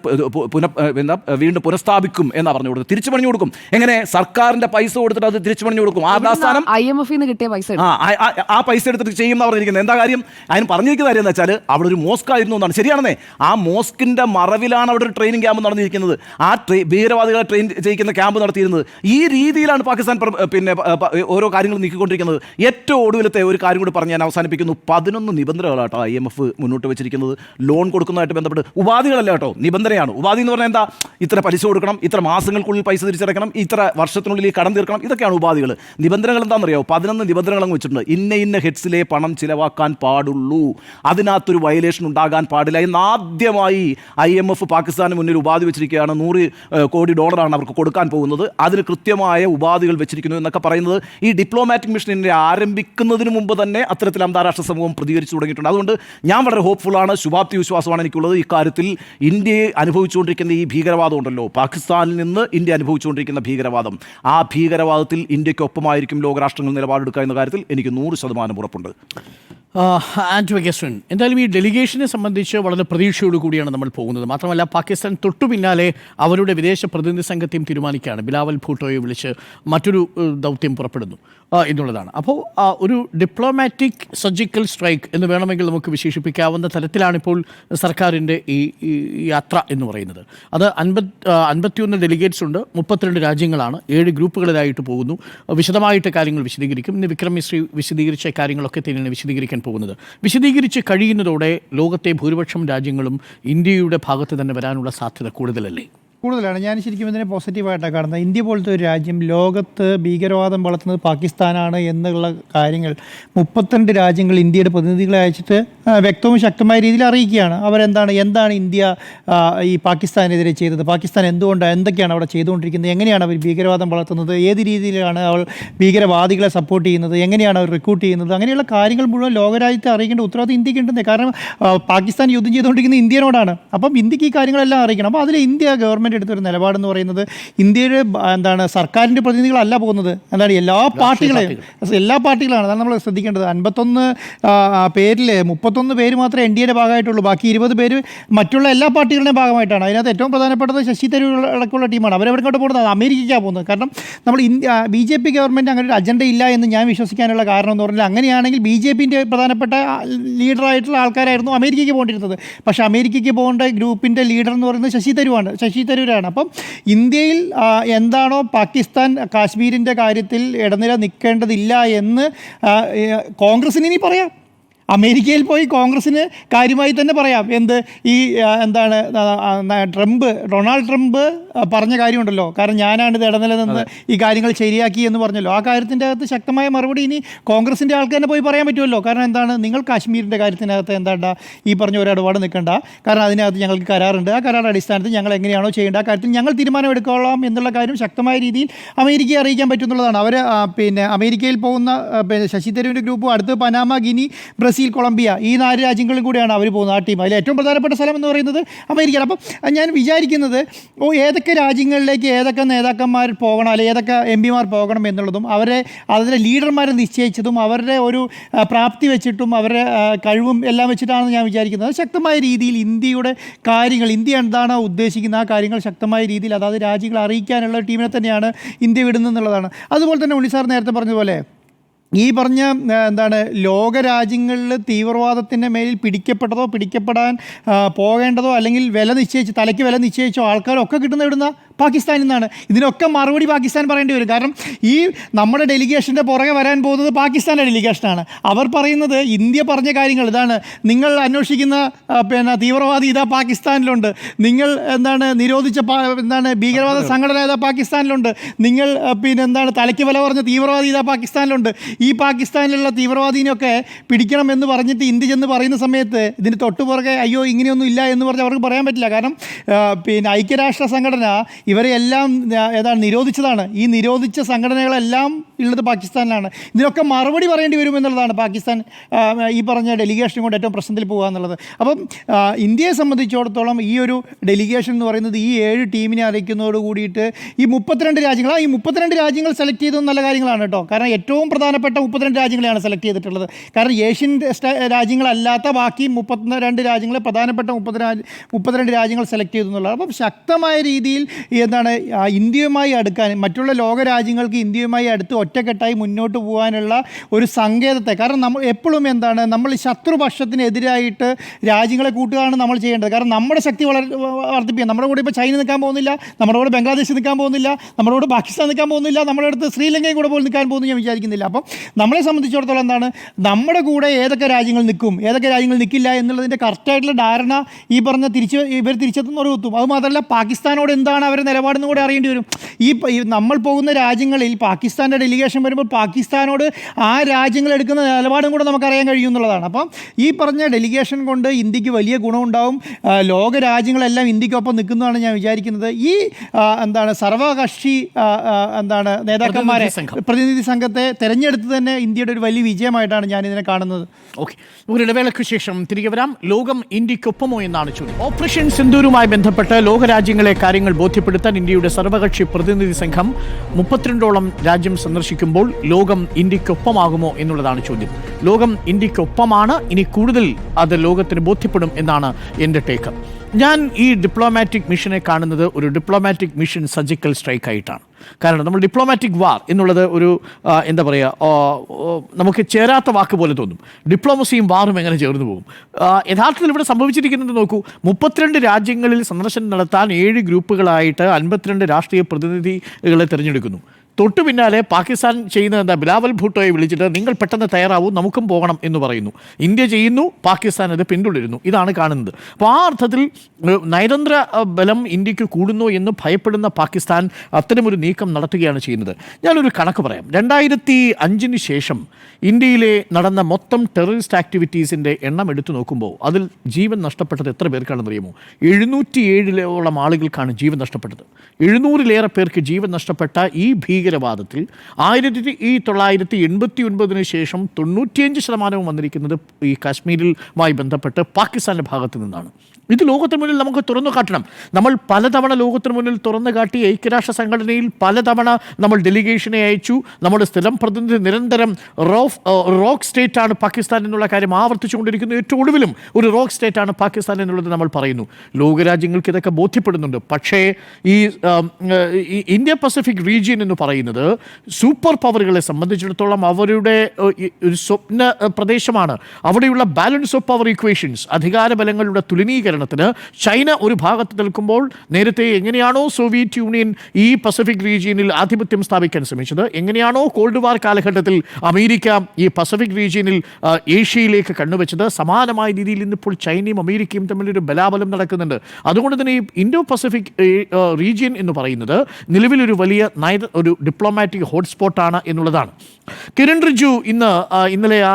പുന എന്താ വീണ്ടും പുനഃസ്ഥാപിക്കും എന്നാ പറഞ്ഞു കൊടുത്തത്. തിരിച്ചു പണിഞ്ഞു കൊടുക്കും. എങ്ങനെ? സർക്കാരിന്റെ പൈസ കൊടുത്തിട്ട് അത് തിരിച്ചു പണിഞ്ഞു കൊടുക്കും. ആ ദാസ്ഥാനം ഐ എം കിട്ടിയ പൈസ ആ ആ- ആ- ആ പൈസ എടുത്തിട്ട് ചെയ്യുന്ന പറഞ്ഞിരിക്കുന്നത് എന്താ കാര്യം? അതിന് പറഞ്ഞിരിക്കുന്ന കാര്യം എന്ന് വെച്ചാൽ അവിടെ ഒരു മോസ്ക് ആയിരുന്നു എന്നാണ്. ശരിയാണെന്നേ. ആ മോസ്കിന്റെ മറവിലാണ് അവിടെ ഒരു ട്രെയിനിങ് ക്യാമ്പ് നടന്നിരിക്കുന്നത്. ആ ട്രെ ഭീകരവാദികളെ ട്രെയിൻ ചെയ്യിക്കുന്ന ക്യാമ്പ് നടത്തിയിരുന്നത്. ഈ രീതിയിലാണ് പാകിസ്ഥാൻ പ്ര- പിന്നെ പ- പ- ഓരോ കാര്യങ്ങൾ നീക്കിക്കൊണ്ടിരിക്കുന്നത്. ഏറ്റവും ഒടുവിലത്തെ ഒരു കാര്യം കൂടി പറഞ്ഞ് ഞാൻ അവസാനിപ്പിക്കുന്നു. പതിനൊന്ന് നിബന്ധനകളാട്ടോ ഐ എം എഫ് മുന്നോട്ട് വെച്ചിരിക്കുന്നത്. ലോൺ കൊടുക്കുന്നതായിട്ട് ബന്ധപ്പെട്ട് ഉപാധികളല്ല കേട്ടോ. നിബന്ധനയാണ്. ഉപാധി എന്ന് പറഞ്ഞാൽ എന്താ? ഇത്ര പലിശ കൊടുക്കണം ഇത്ര മാസങ്ങൾക്കുള്ളിൽ പൈസ തിരിച്ചടക്കണം ഇത്ര വർഷത്തിനുള്ളിൽ ഈ കടം തീർക്കണം ഇതൊക്കെയാണ് ഉപാധികൾ. നിബന്ധനകൾ എന്താണെന്നറിയോ? പതിനൊന്ന് നിബന്ധനകൾ അങ്ങ് വെച്ചിട്ടുണ്ട്. ഇന്ന ഇന്ന ഹെഡ്സിലെ പണം ചിലവാക്കാൻ പാടുള്ളൂ. അതിനകത്തൊരു വയലേഷൻ ഉണ്ടാകാൻ പാടില്ല. എന്ന് ആദ്യമായി ഐ എം എഫ് പാകിസ്ഥാന് മുന്നിൽ ഉപാധി വെച്ചിരിക്കുകയാണ്. നൂറ് കോടി ഡോളറാണ് അവർക്ക് കൊടുക്കാൻ പോകുന്നത്. അതിന് കൃത്യമായ ഉപാധികൾ വെച്ചിരിക്കുന്നു എന്നൊക്കെ പറയുന്നത് ഈ ഡിപ്ലോമാറ്റിക് മിഷനിനെ ആരംഭിക്കുന്നതിന് മുമ്പ് തന്നെ അത്തരത്തിൽ അന്താരാഷ്ട്ര സമൂഹം പ്രതികരിച്ചു തുടങ്ങിയിട്ടുണ്ട്. അതുകൊണ്ട് ഞാൻ വളരെ ഹോപ്പ്ഫുള്ളാണ് ശുഭാപ്തി വിശ്വാസമാണ് എനിക്കുള്ളത്. ഇക്കാര്യത്തിൽ ഇന്ത്യയെ അനുഭവിച്ചുകൊണ്ടിരിക്കുന്ന ഈ ഭീകരവാദം ഉണ്ടല്ലോ. പാകിസ്ഥാനിൽ നിന്ന് ഇന്ത്യ അനുഭവിച്ചുകൊണ്ടിരിക്കുന്ന ഭീകരവാദം. ആ ഭീകരവാദത്തിൽ ഇന്ത്യക്കൊപ്പമായിരിക്കും ലോകരാഷ്ട്രങ്ങൾ നിലപാടെടുക്കുക എന്ന കാര്യത്തിൽ എനിക്ക് നൂറ് ശതമാനം ഉറപ്പുണ്ട്. ആൻഡ് ഗസ്വൻ എന്തായാലും ഈ ഡെലിഗേഷനെ സംബന്ധിച്ച് വളരെ പ്രതീക്ഷയോട് കൂടിയാണ് നമ്മൾ പോകുന്നത്. മാത്രമല്ല പാകിസ്ഥാൻ തൊട്ടു പിന്നാലെ അവരുടെ വിദേശ പ്രതിനിധി സംഘത്തെയും തീരുമാനിക്കുകയാണ്. ബിലാവൽ ഭൂട്ടോയെ വിളിച്ച് മറ്റൊരു ദൗത്യം പുറപ്പെടുന്നു. എന്നുള്ളതാണ് അപ്പോൾ ഒരു ഡിപ്ലോമാറ്റിക് സർജിക്കൽ സ്ട്രൈക്ക് എന്ന് വേണമെങ്കിൽ നമുക്ക് വിശേഷിപ്പിക്കാവുന്ന തരത്തിലാണിപ്പോൾ സർക്കാരിന്റെ ഈ യാത്ര എന്ന് പറയുന്നത്. അത് അൻപത് അൻപത്തിയൊന്ന് ഡെലിഗേറ്റ്സ് ഉണ്ട് മുപ്പത്തിരണ്ട് രാജ്യങ്ങളാണ് ഏഴ് ഗ്രൂപ്പുകളിലായിട്ട് പോകുന്നു. വിശദമായിട്ട് കാര്യങ്ങൾ വിശദീകരിക്കും. ഇന്ന് വിക്രം മിശ്രി വിശദീകരിച്ച കാര്യങ്ങളൊക്കെ തന്നെയാണ് വിശദീകരിക്കാൻ പോകുന്നത്. വിശദീകരിച്ച് കഴിയുന്നതോടെ ലോകത്തെ ഭൂരിപക്ഷം രാജ്യങ്ങളും ഇന്ത്യയുടെ ഭാഗത്ത് തന്നെ വരാനുള്ള സാധ്യത കൂടുതലല്ലേ? കൂടുതലാണ്. ഞാൻ ശരിക്കും ഇതിനെ പോസിറ്റീവായിട്ടാണ് കാണുന്നത്. ഇന്ത്യ പോലത്തെ ഒരു രാജ്യം ലോകത്ത് ഭീകരവാദം വളർത്തുന്നത് പാകിസ്ഥാനാണ് എന്നുള്ള കാര്യങ്ങൾ മുപ്പത്തിരണ്ട് രാജ്യങ്ങൾ ഇന്ത്യയുടെ പ്രതിനിധികളെ അയച്ചിട്ട് വ്യക്തവും ശക്തമായ രീതിയിൽ അറിയിക്കുകയാണ്. അവരെന്താണ് എന്താണ് ഇന്ത്യ ഈ പാകിസ്ഥാനെതിരെ ചെയ്തത്? പാകിസ്ഥാൻ എന്തുകൊണ്ടാണ് എന്തൊക്കെയാണ് അവിടെ ചെയ്തുകൊണ്ടിരിക്കുന്നത്? എങ്ങനെയാണ് അവർ ഭീകരവാദം വളർത്തുന്നത്? ഏത് രീതിയിലാണ് അവൾ ഭീകരവാദികളെ സപ്പോർട്ട് ചെയ്യുന്നത്? എങ്ങനെയാണ് അവർ റിക്രൂട്ട് ചെയ്യുന്നത്? അങ്ങനെയുള്ള കാര്യങ്ങൾ മുഴുവൻ ലോകരാജ്യത്തെ അറിയിക്കേണ്ട ഉത്തരവാദിത്വം ഇന്ത്യയ്ക്ക് ഉണ്ടെന്നേ കാരണം പാകിസ്ഥാൻ യുദ്ധം ചെയ്തുകൊണ്ടിരിക്കുന്നത് ഇന്ത്യനോടാണ്. അപ്പം ഇന്ത്യയ്ക്ക് ഈ കാര്യങ്ങളെല്ലാം അറിയിക്കണം. അപ്പോൾ അതിൽ ഇന്ത്യ ഗവൺമെന്റ് എടുത്തൊരു നിലപാടെന്ന് പറയുന്നത് ഇന്ത്യയുടെ എന്താണ് സർക്കാരിന്റെ പ്രതിനിധികളല്ല പോകുന്നത്. എന്താണ് എല്ലാ പാർട്ടികളെയും എല്ലാ പാർട്ടികളാണ്. അതാണ് നമ്മൾ ശ്രദ്ധിക്കേണ്ടത്. അൻപത്തൊന്ന് പേരിൽ മുപ്പത്തൊന്ന് പേര് മാത്രമേ എൻ ഡി എയുടെ ഭാഗമായിട്ടുള്ളൂ. ബാക്കി ഇരുപത് പേര് മറ്റുള്ള എല്ലാ പാർട്ടികളുടെയും ഭാഗമായിട്ടാണ്. അതിനകത്ത് ഏറ്റവും പ്രധാനപ്പെട്ടത് ശശി തരൂർ അടക്കമുള്ള ടീമാണ്. അവരെവിടെക്കോട്ട് പോകുന്നത് അമേരിക്കയ്ക്കാണ് പോകുന്നത്. കാരണം നമ്മൾ India B J P government അങ്ങനെ ഒരു അജണ്ട ഇല്ല എന്ന് ഞാൻ വിശ്വസിക്കാനുള്ള കാരണം എന്ന് പറഞ്ഞാൽ അങ്ങനെയാണെങ്കിൽ ബി ജെ പിന്റെ പ്രധാനപ്പെട്ട ലീഡറായിട്ടുള്ള ആൾക്കാരായിരുന്നു അമേരിക്കയ്ക്ക് പോകേണ്ടിരുന്നത് പക്ഷേ അമേരിക്കയ്ക്ക് പോകേണ്ട ഗ്രൂപ്പിന്റെ ലീഡർ എന്ന് പറയുന്നത് ശശി തരൂരാണ് ശശി തരൂരാണ്. അപ്പം ഇന്ത്യയിൽ എന്താണോ പാകിസ്ഥാൻ കാശ്മീരിന്റെ കാര്യത്തിൽ ഇടനില നിൽക്കേണ്ടതില്ല എന്ന് കോൺഗ്രസിന് ഇനി പറയാം. അമേരിക്കയിൽ പോയി കോൺഗ്രസ്സിന് കാര്യമായി തന്നെ പറയാം. എന്ത്? ഈ എന്താണ് ട്രംപ് ഡൊണാൾഡ് ട്രംപ് പറഞ്ഞ കാര്യമുണ്ടല്ലോ. കാരണം ഞാനാണ് ഇത് ഇടനിലനിന്ന് ഈ കാര്യങ്ങൾ ശരിയാക്കി എന്ന് പറഞ്ഞല്ലോ. ആ കാര്യത്തിന്റെ അകത്ത് ശക്തമായ മറുപടി ഇനി കോൺഗ്രസിന്റെ ആൾക്ക് തന്നെ പോയി പറയാൻ പറ്റുമല്ലോ. കാരണം എന്താണ്? നിങ്ങൾ കാശ്മീരിന്റെ കാര്യത്തിനകത്ത് എന്താണ്ട ഈ പറഞ്ഞ ഒരു ഇടപാട് നിൽക്കണ്ട. കാരണം അതിനകത്ത് ഞങ്ങൾക്ക് കരാറുണ്ട്. ആ കരാറുടെ അടിസ്ഥാനത്തിൽ ഞങ്ങൾ എങ്ങനെയാണോ ചെയ്യേണ്ട ആ കാര്യത്തിൽ ഞങ്ങൾ തീരുമാനം എടുക്കോളാം എന്നുള്ള കാര്യം ശക്തമായ രീതിയിൽ അമേരിക്കയെ അറിയിക്കാൻ പറ്റുന്നുള്ളതാണ്. അവർ പിന്നെ അമേരിക്കയിൽ പോകുന്ന ശശി തരൂരിന്റെ ഗ്രൂപ്പും അടുത്ത് പനാമ ഗിനി ബ്രസീൽ കൊളംബിയ ഈ നാല് രാജ്യങ്ങളിൽ കൂടിയാണ് അവർ പോകുന്നത് ആ ടീം അതിൽ ഏറ്റവും പ്രധാനപ്പെട്ട സ്ഥലം എന്ന് പറയുന്നത് അമേരിക്കയാണ്. അപ്പം ഞാൻ വിചാരിക്കുന്നത് ഓ ഏതൊക്കെ രാജ്യങ്ങളിലേക്ക് ഏതൊക്കെ നേതാക്കന്മാർ പോകണം അല്ലെങ്കിൽ ഏതൊക്കെ എം പിമാർ പോകണം എന്നുള്ളതും അവരെ അതിലെ ലീഡർമാരെ നിശ്ചയിച്ചതും അവരുടെ ഒരു പ്രാപ്തി വെച്ചിട്ടും അവരുടെ കഴിവും എല്ലാം വെച്ചിട്ടാണെന്ന് ഞാൻ വിചാരിക്കുന്നത്. ശക്തമായ രീതിയിൽ ഇന്ത്യയുടെ കാര്യങ്ങൾ ഇന്ത്യ എന്താണ് ഉദ്ദേശിക്കുന്ന ആ കാര്യങ്ങൾ ശക്തമായ രീതിയിൽ അതായത് രാജ്യങ്ങൾ അറിയിക്കാനുള്ള ടീമിനെ തന്നെയാണ് ഇന്ത്യ വിടുന്നത് എന്നുള്ളതാണ്. അതുപോലെ തന്നെ ഉണ്ണി സാർ നേരത്തെ പറഞ്ഞതുപോലെ ഈ പറഞ്ഞ എന്താണ് ലോകരാജ്യങ്ങളിൽ തീവ്രവാദത്തിന്റെ മേലിൽ പിടിക്കപ്പെട്ടതോ പിടിക്കപ്പെടാൻ പോകേണ്ടതോ അല്ലെങ്കിൽ വില നിശ്ചയിച്ച് തലയ്ക്ക് വില നിശ്ചയിച്ചോ ആൾക്കാരൊക്കെ കിട്ടുന്ന ഇവിടുന്ന പാകിസ്ഥാനിൽ നിന്നാണ്. ഇതിനൊക്കെ മറുപടി പാകിസ്ഥാൻ പറയേണ്ടി വരും. കാരണം ഈ നമ്മുടെ ഡെലിഗേഷന്റെ പുറകെ വരാൻ പോകുന്നത് പാകിസ്ഥാന്റെ ഡെലിഗേഷനാണ്. അവർ പറയുന്നത് ഇന്ത്യ പറഞ്ഞ കാര്യങ്ങൾ ഇതാണ്. നിങ്ങൾ അന്വേഷിക്കുന്ന പിന്നെ തീവ്രവാദി ഇതാ പാകിസ്ഥാനിലുണ്ട്. നിങ്ങൾ എന്താണ് നിരോധിച്ച എന്താണ് ഭീകരവാദ സംഘടന ഇതാ പാകിസ്ഥാനിലുണ്ട്. നിങ്ങൾ പിന്നെ എന്താണ് തലയ്ക്ക് വില പറഞ്ഞ തീവ്രവാദി ഇതാ പാകിസ്ഥാനിലുണ്ട്. ഈ പാകിസ്ഥാനിലുള്ള തീവ്രവാദീനെയൊക്കെ പിടിക്കണം എന്ന് പറഞ്ഞിട്ട് ഇന്ത്യ ചെന്ന് പറയുന്ന സമയത്ത് ഇതിന് തൊട്ടു പുറകെ അയ്യോ ഇങ്ങനെയൊന്നും ഇല്ല എന്ന് പറഞ്ഞ് അവർക്ക് പറയാൻ പറ്റില്ല. കാരണം പിന്നെ ഐക്യരാഷ്ട്ര സംഘടന ഇവരെ എല്ലാം ഏതാണ് നിരോധിച്ചതാണ്. ഈ നിരോധിച്ച സംഘടനകളെല്ലാം ഉള്ളത് പാകിസ്ഥാനിലാണ്. ഇതിനൊക്കെ മറുപടി പറയേണ്ടി വരുമെന്നുള്ളതാണ് പാകിസ്ഥാൻ ഈ പറഞ്ഞ ഡെലിഗേഷൻ കൊണ്ട് ഏറ്റവും പ്രശ്നത്തിൽ പോകുക എന്നുള്ളത്. അപ്പം ഇന്ത്യയെ സംബന്ധിച്ചിടത്തോളം ഈ ഒരു ഡെലിഗേഷൻ എന്ന് പറയുന്നത് ഈ ഏഴ് ടീമിനെ അറിയിക്കുന്നതോട് കൂടിയിട്ട് ഈ മുപ്പത്തിരണ്ട് രാജ്യങ്ങൾ ആ ഈ മുപ്പത്തിരണ്ട് രാജ്യങ്ങൾ സെലക്ട് ചെയ്തത് നല്ല കാര്യങ്ങളാണ് കേട്ടോ. കാരണം ഏറ്റവും പ്രധാനപ്പെട്ട മുപ്പത്തിരണ്ട് രാജ്യങ്ങളെയാണ് സെലക്ട് ചെയ്തിട്ടുള്ളത്. കാരണം ഏഷ്യൻ രാജ്യങ്ങളല്ലാത്ത ബാക്കി മുപ്പത്തിരണ്ട് രാജ്യങ്ങളെ പ്രധാനപ്പെട്ട മുപ്പത്തിരണ്ട് മുപ്പത്തിരണ്ട് രാജ്യങ്ങൾ സെലക്ട് ചെയ്തു എന്നുള്ളത് അപ്പം ശക്തമായ രീതിയിൽ എന്താണ് ഇന്ത്യയുമായി അടുക്കാൻ മറ്റുള്ള ലോക രാജ്യങ്ങൾക്ക് ഇന്ത്യയുമായി അടുത്ത് ഒറ്റക്കെട്ടായി മുന്നോട്ട് പോകാനുള്ള ഒരു സങ്കേതത്തെ. കാരണം നമ്മൾ എപ്പോഴും എന്താണ് നമ്മൾ ശത്രുപക്ഷത്തിനെതിരായിട്ട് രാജ്യങ്ങളെ കൂട്ടുകയാണ് നമ്മൾ ചെയ്യേണ്ടത്. കാരണം നമ്മുടെ ശക്തി വളർ വർദ്ധിപ്പിക്കുക നമ്മുടെ കൂടെ ഇപ്പോൾ ചൈന നിൽക്കാൻ പോകുന്നില്ല നമ്മുടെ കൂടെ ബംഗ്ലാദേശ് നിൽക്കാൻ പോകുന്നില്ല നമ്മുടെ കൂടെ പാകിസ്ഥാൻ നിൽക്കാൻ പോകുന്നില്ല നമ്മുടെ അടുത്ത് ശ്രീലങ്കയും കൂടെ പോലും നിൽക്കാൻ പോകുന്നു ഞാൻ വിചാരിക്കുന്നില്ല. അപ്പം നമ്മളെ സംബന്ധിച്ചിടത്തോളം എന്താണ് നമ്മുടെ കൂടെ ഏതൊക്കെ രാജ്യങ്ങൾ നിൽക്കും ഏതൊക്കെ രാജ്യങ്ങൾ നിൽക്കില്ല എന്നുള്ളതിന്റെ കറക്റ്റായിട്ടുള്ള ധാരണ ഈ പറഞ്ഞ തിരിച്ച് ഇവർ തിരിച്ചെത്തുന്ന ഒരു അത് മാത്രമല്ല പാകിസ്ഥാനോട് എന്താണ് അവരുടെ നിലപാടെന്ന് കൂടെ അറിയേണ്ടി വരും. ഈ ഈ നമ്മൾ പോകുന്ന രാജ്യങ്ങളിൽ പാകിസ്ഥാന്റെ ഡെലിഗേഷൻ വരുമ്പോൾ പാകിസ്ഥാനോട് ആ രാജ്യങ്ങൾ എടുക്കുന്ന നിലപാടും കൂടെ നമുക്കറിയാൻ കഴിയും എന്നുള്ളതാണ്. അപ്പം ഈ പറഞ്ഞ ഡെലിഗേഷൻ കൊണ്ട് ഇന്ത്യയ്ക്ക് വലിയ ഗുണമുണ്ടാവും. ലോക രാജ്യങ്ങളെല്ലാം ഇന്ത്യക്കൊപ്പം നിൽക്കുന്നതാണ് ഞാൻ വിചാരിക്കുന്നത്. ഈ എന്താണ് സർവകക്ഷി എന്താണ് നേതാക്കന്മാരെ പ്രതിനിധി സംഘം. പ്രതിനിധി സംഘത്തെ തെരഞ്ഞെടുത്ത് തന്നെ ഇന്ത്യയുടെ ഒരു വലിയ വിജയമായിട്ടാണ് ഞാൻ ഇതിനെ കാണുന്നത്. ഓക്കെ. ഒരു ഇടവേളയ്ക്ക് ശേഷം തിരികെ വരാം. ലോകം ഇന്ത്യക്കൊപ്പമോ എന്നാണ് ചോദ്യം. ഓപ്പറേഷൻ സിന്ദൂരുമായി ബന്ധപ്പെട്ട് ലോകരാജ്യങ്ങളെ കാര്യങ്ങൾ ബോധ്യപ്പെടുത്താൻ ഇന്ത്യയുടെ സർവകക്ഷി പ്രതിനിധി സംഘം മുപ്പത്തിരണ്ടോളം രാജ്യം സന്ദർശിക്കുമ്പോൾ ലോകം ഇന്ത്യക്കൊപ്പമാകുമോ എന്നുള്ളതാണ് ചോദ്യം. ലോകം ഇന്ത്യക്കൊപ്പമാണ് ഇനി കൂടുതൽ അത് ലോകത്തിന് ബോധ്യപ്പെടും എന്നാണ് എന്റെ ടേക്ക്. ഞാൻ ഈ ഡിപ്ലോമാറ്റിക് മിഷനെ കാണുന്നത് ഒരു ഡിപ്ലോമാറ്റിക് മിഷൻ സർജിക്കൽ സ്ട്രൈക്ക് ആയിട്ടാണ്. കാരണം നമ്മൾ ഡിപ്ലോമാറ്റിക് വാർ എന്നുള്ളത് ഒരു എന്താ പറയുക നമുക്ക് ചേരാത്ത വാക്ക് പോലെ തോന്നും. ഡിപ്ലോമസിയും വാറും എങ്ങനെ ചേർന്ന് പോകും? യഥാർത്ഥത്തിൽ ഇവിടെ സംഭവിച്ചിരിക്കുന്നത് നോക്കൂ മുപ്പത്തിരണ്ട് രാജ്യങ്ങളിൽ സന്ദർശനം നടത്താൻ ഏഴ് ഗ്രൂപ്പുകളായിട്ട് അൻപത്തിരണ്ട് രാഷ്ട്രീയ പ്രതിനിധികളെ തിരഞ്ഞെടുക്കുന്നു. തൊട്ടു പിന്നാലെ പാകിസ്ഥാൻ ചെയ്യുന്നത് എന്താ? ബിലാവൽ ഭൂട്ടോയെ വിളിച്ചിട്ട് നിങ്ങൾ പെട്ടെന്ന് തയ്യാറാവൂ നമുക്കും പോകണം എന്ന് പറയുന്നു. ഇന്ത്യ ചെയ്യുന്നു പാകിസ്ഥാൻ അത് പിന്തുടരുന്നു. ഇതാണ് കാണുന്നത്. അപ്പോൾ ആ അർത്ഥത്തിൽ നയതന്ത്ര ബലം ഇന്ത്യയ്ക്ക് കൂടുന്നു എന്ന് ഭയപ്പെടുന്ന പാകിസ്ഥാൻ അത്തരമൊരു നീക്കം നടത്തുകയാണ് ചെയ്യുന്നത്. ഞാനൊരു കണക്ക് പറയാം. രണ്ടായിരത്തി അഞ്ചിന് ശേഷം ഇന്ത്യയിലെ നടന്ന മൊത്തം ടെററിസ്റ്റ് ആക്ടിവിറ്റീസിന്റെ എണ്ണം എടുത്തു നോക്കുമ്പോൾ അതിൽ ജീവൻ നഷ്ടപ്പെട്ടത് എത്ര പേർക്കാണെന്ന് അറിയുമോ എഴുന്നൂറ്റി ഏഴിലോളം ആളുകൾക്കാണ് ജീവൻ നഷ്ടപ്പെട്ടത്. എഴുന്നൂറിലേറെ പേർക്ക് ജീവൻ നഷ്ടപ്പെട്ട ഈ ഭീകരവാദത്തിൽ ആയിരത്തി ഈ തൊള്ളായിരത്തി എൺപത്തി ഒൻപതിന് ശേഷം തൊണ്ണൂറ്റിയഞ്ച് ശതമാനവും വന്നിരിക്കുന്നത് ഈ കാശ്മീരിലുമായി ബന്ധപ്പെട്ട് പാകിസ്ഥാന്റെ ഭാഗത്ത് നിന്നാണ്. ഇത് ലോകത്തിന് മുന്നിൽ നമുക്ക് തുറന്നു കാട്ടണം. നമ്മൾ പലതവണ ലോകത്തിന് മുന്നിൽ തുറന്നു കാട്ടി ഐക്യരാഷ്ട്ര സംഘടനയിൽ പലതവണ നമ്മൾ ഡെലിഗേഷനെ അയച്ചു. നമ്മുടെ സ്ഥിരം പ്രതിനിധി നിരന്തരം റോഫ് റോക്ക് സ്റ്റേറ്റ് ആണ് പാകിസ്ഥാൻ എന്നുള്ള കാര്യം ആവർത്തിച്ചുകൊണ്ടിരിക്കുന്നു. ഏറ്റവും ഒടുവിലും ഒരു റോക്ക് സ്റ്റേറ്റ് ആണ് പാകിസ്ഥാൻ എന്നുള്ളത് നമ്മൾ പറയുന്നു. ലോകരാജ്യങ്ങൾക്ക് ഇതൊക്കെ ബോധ്യപ്പെടുന്നുണ്ട്. പക്ഷേ ഈ ഇന്ത്യ പസഫിക് റീജിയൻ എന്ന് പറയുന്നത് സൂപ്പർ പവറുകളെ സംബന്ധിച്ചിടത്തോളം അവരുടെ ഒരു സ്വപ്ന പ്രദേശമാണ്. അവിടെയുള്ള ബാലൻസ് ഓഫ് പവർ ഇക്വേഷൻസ് അധികാര ബലങ്ങളുടെ തുലനീകരണത്തിന് ചൈന ഒരു ഭാഗത്ത് നിൽക്കുമ്പോൾ നേരത്തെ എങ്ങനെയാണോ സോവിയറ്റ് യൂണിയൻ ഈ പസഫിക് റീജിയനിൽ ആധിപത്യം സ്ഥാപിക്കാൻ ശ്രമിച്ചത് എങ്ങനെയാണോ കോൾഡ് വാർ കാലഘട്ടത്തിൽ അമേരിക്ക ഈ പസഫിക് റീജിയനിൽ ഏഷ്യയിലേക്ക് കണ്ണുവെച്ചത് സമാനമായ രീതിയിൽ ഇന്നിപ്പോൾ ചൈനയും അമേരിക്കയും തമ്മിലൊരു ബലാബലം നടക്കുന്നുണ്ട്. അതുകൊണ്ട് തന്നെ ഈ ഇൻഡോ പസഫിക് റീജിയൻ എന്ന് പറയുന്നത് നിലവിലൊരു വലിയ നയ ഒരു ഡിപ്ലോമാറ്റിക് ഹോട്ട്സ്പോട്ടാണ് എന്നുള്ളതാണ്. കിരൺ റിജു ഇന്ന് ഇന്നലെ ആ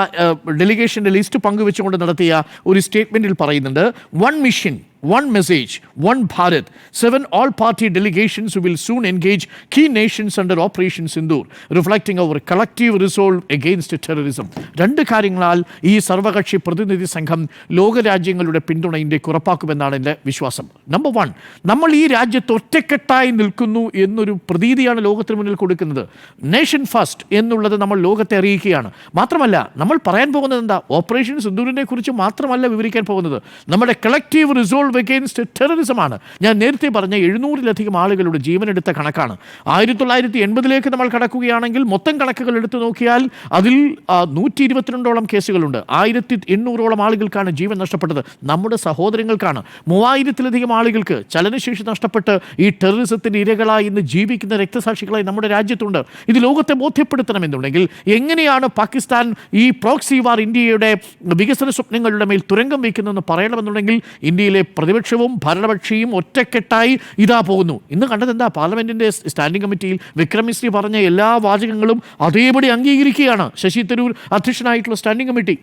ഡെലിഗേഷന്റെ ലിസ്റ്റ് പങ്കുവെച്ചുകൊണ്ട് നടത്തിയ ഒരു സ്റ്റേറ്റ്മെന്റിൽ പറയുന്നുണ്ട് one mission one message, one Bharat, seven all party delegations will soon engage key nations under Operation Sindoor, reflecting our collective resolve against terrorism. രണ്ട് കാര്യങ്ങളാൽ ഈ സർവകക്ഷി പ്രതിനിധി സംഘം ലോകരാജ്യങ്ങളുടെ പിന്തുണ ഇന്ത്യയ്ക്ക് ഉറപ്പാക്കുമെന്നാണ് എന്റെ വിശ്വാസം. നമ്പർ വൺ നമ്മൾ ഈ രാജ്യത്ത് ഒറ്റക്കെട്ടായി നിൽക്കുന്നു എന്നൊരു പ്രതീതിയാണ് ലോകത്തിന് മുന്നിൽ കൊടുക്കുന്നത്. നേഷൻ ഫസ്റ്റ് എന്നുള്ളത് നമ്മൾ ലോകത്തെ അറിയിക്കുകയാണ്. മാത്രമല്ല നമ്മൾ പറയാൻ പോകുന്നത് എന്താ? ഓപ്പറേഷൻ സിന്ദൂരിനെ കുറിച്ച് മാത്രമല്ല വിവരിക്കാൻ പോകുന്നത്. നമ്മുടെ കളക്റ്റീവ് റിസോൾവ് അഗെയിൻസ്റ്റ് ടെററിസമാണ് ഞാൻ നേരത്തെ പറഞ്ഞ എഴുന്നൂറിലധികം ആളുകളുടെ ജീവനെടുത്ത കണക്കാണ്. ആയിരത്തി തൊള്ളായിരത്തി എൺപതിലേക്ക് നമ്മൾ കടക്കുകയാണെങ്കിൽ മൊത്തം കണക്കുകൾ എടുത്തു നോക്കിയാൽ അതിൽ നൂറ്റി ഇരുപത്തിരണ്ടോളം കേസുകളുണ്ട്. ആയിരത്തി എണ്ണൂറോളം ആളുകൾക്കാണ് ജീവൻ നഷ്ടപ്പെട്ടത്. നമ്മുടെ സഹോദരങ്ങൾക്കാണ്. മൂവായിരത്തിലധികം ആളുകൾക്ക് ചലനശേഷി നഷ്ടപ്പെട്ട് ഈ ടെററിസത്തിന്റെ ഇരകളായി ഇന്ന് ജീവിക്കുന്ന രക്തസാക്ഷികളായി നമ്മുടെ രാജ്യത്തുണ്ട്. ഇത് ലോകത്തെ ബോധ്യപ്പെടുത്തണമെന്നുണ്ടെങ്കിൽ എങ്ങനെയാണ് പാകിസ്ഥാൻ ഈ പ്രോക്സി വാർ ഇന്ത്യയുടെ വികസന സ്വപ്നങ്ങളുടെ മേൽ തുരങ്കം വയ്ക്കുന്നതെന്ന് പറയണമെന്നുണ്ടെങ്കിൽ ഇന്ത്യയിലെ പ്രതിപക്ഷവും ഭരണപക്ഷിയും ഒറ്റക്കെട്ടായി ഇതാ പോകുന്നു. ഇന്ന് കണ്ടത് എന്താ? പാർലമെന്റിന്റെ സ്റ്റാൻഡിംഗ് കമ്മിറ്റിയിൽ വിക്രം മിശ്രി പറഞ്ഞ എല്ലാ വാചകങ്ങളും അതേപടി അംഗീകരിക്കുകയാണ്. ശശി തരൂർ അധ്യക്ഷനായിട്ടുള്ള സ്റ്റാൻഡിംഗ് കമ്മിറ്റി.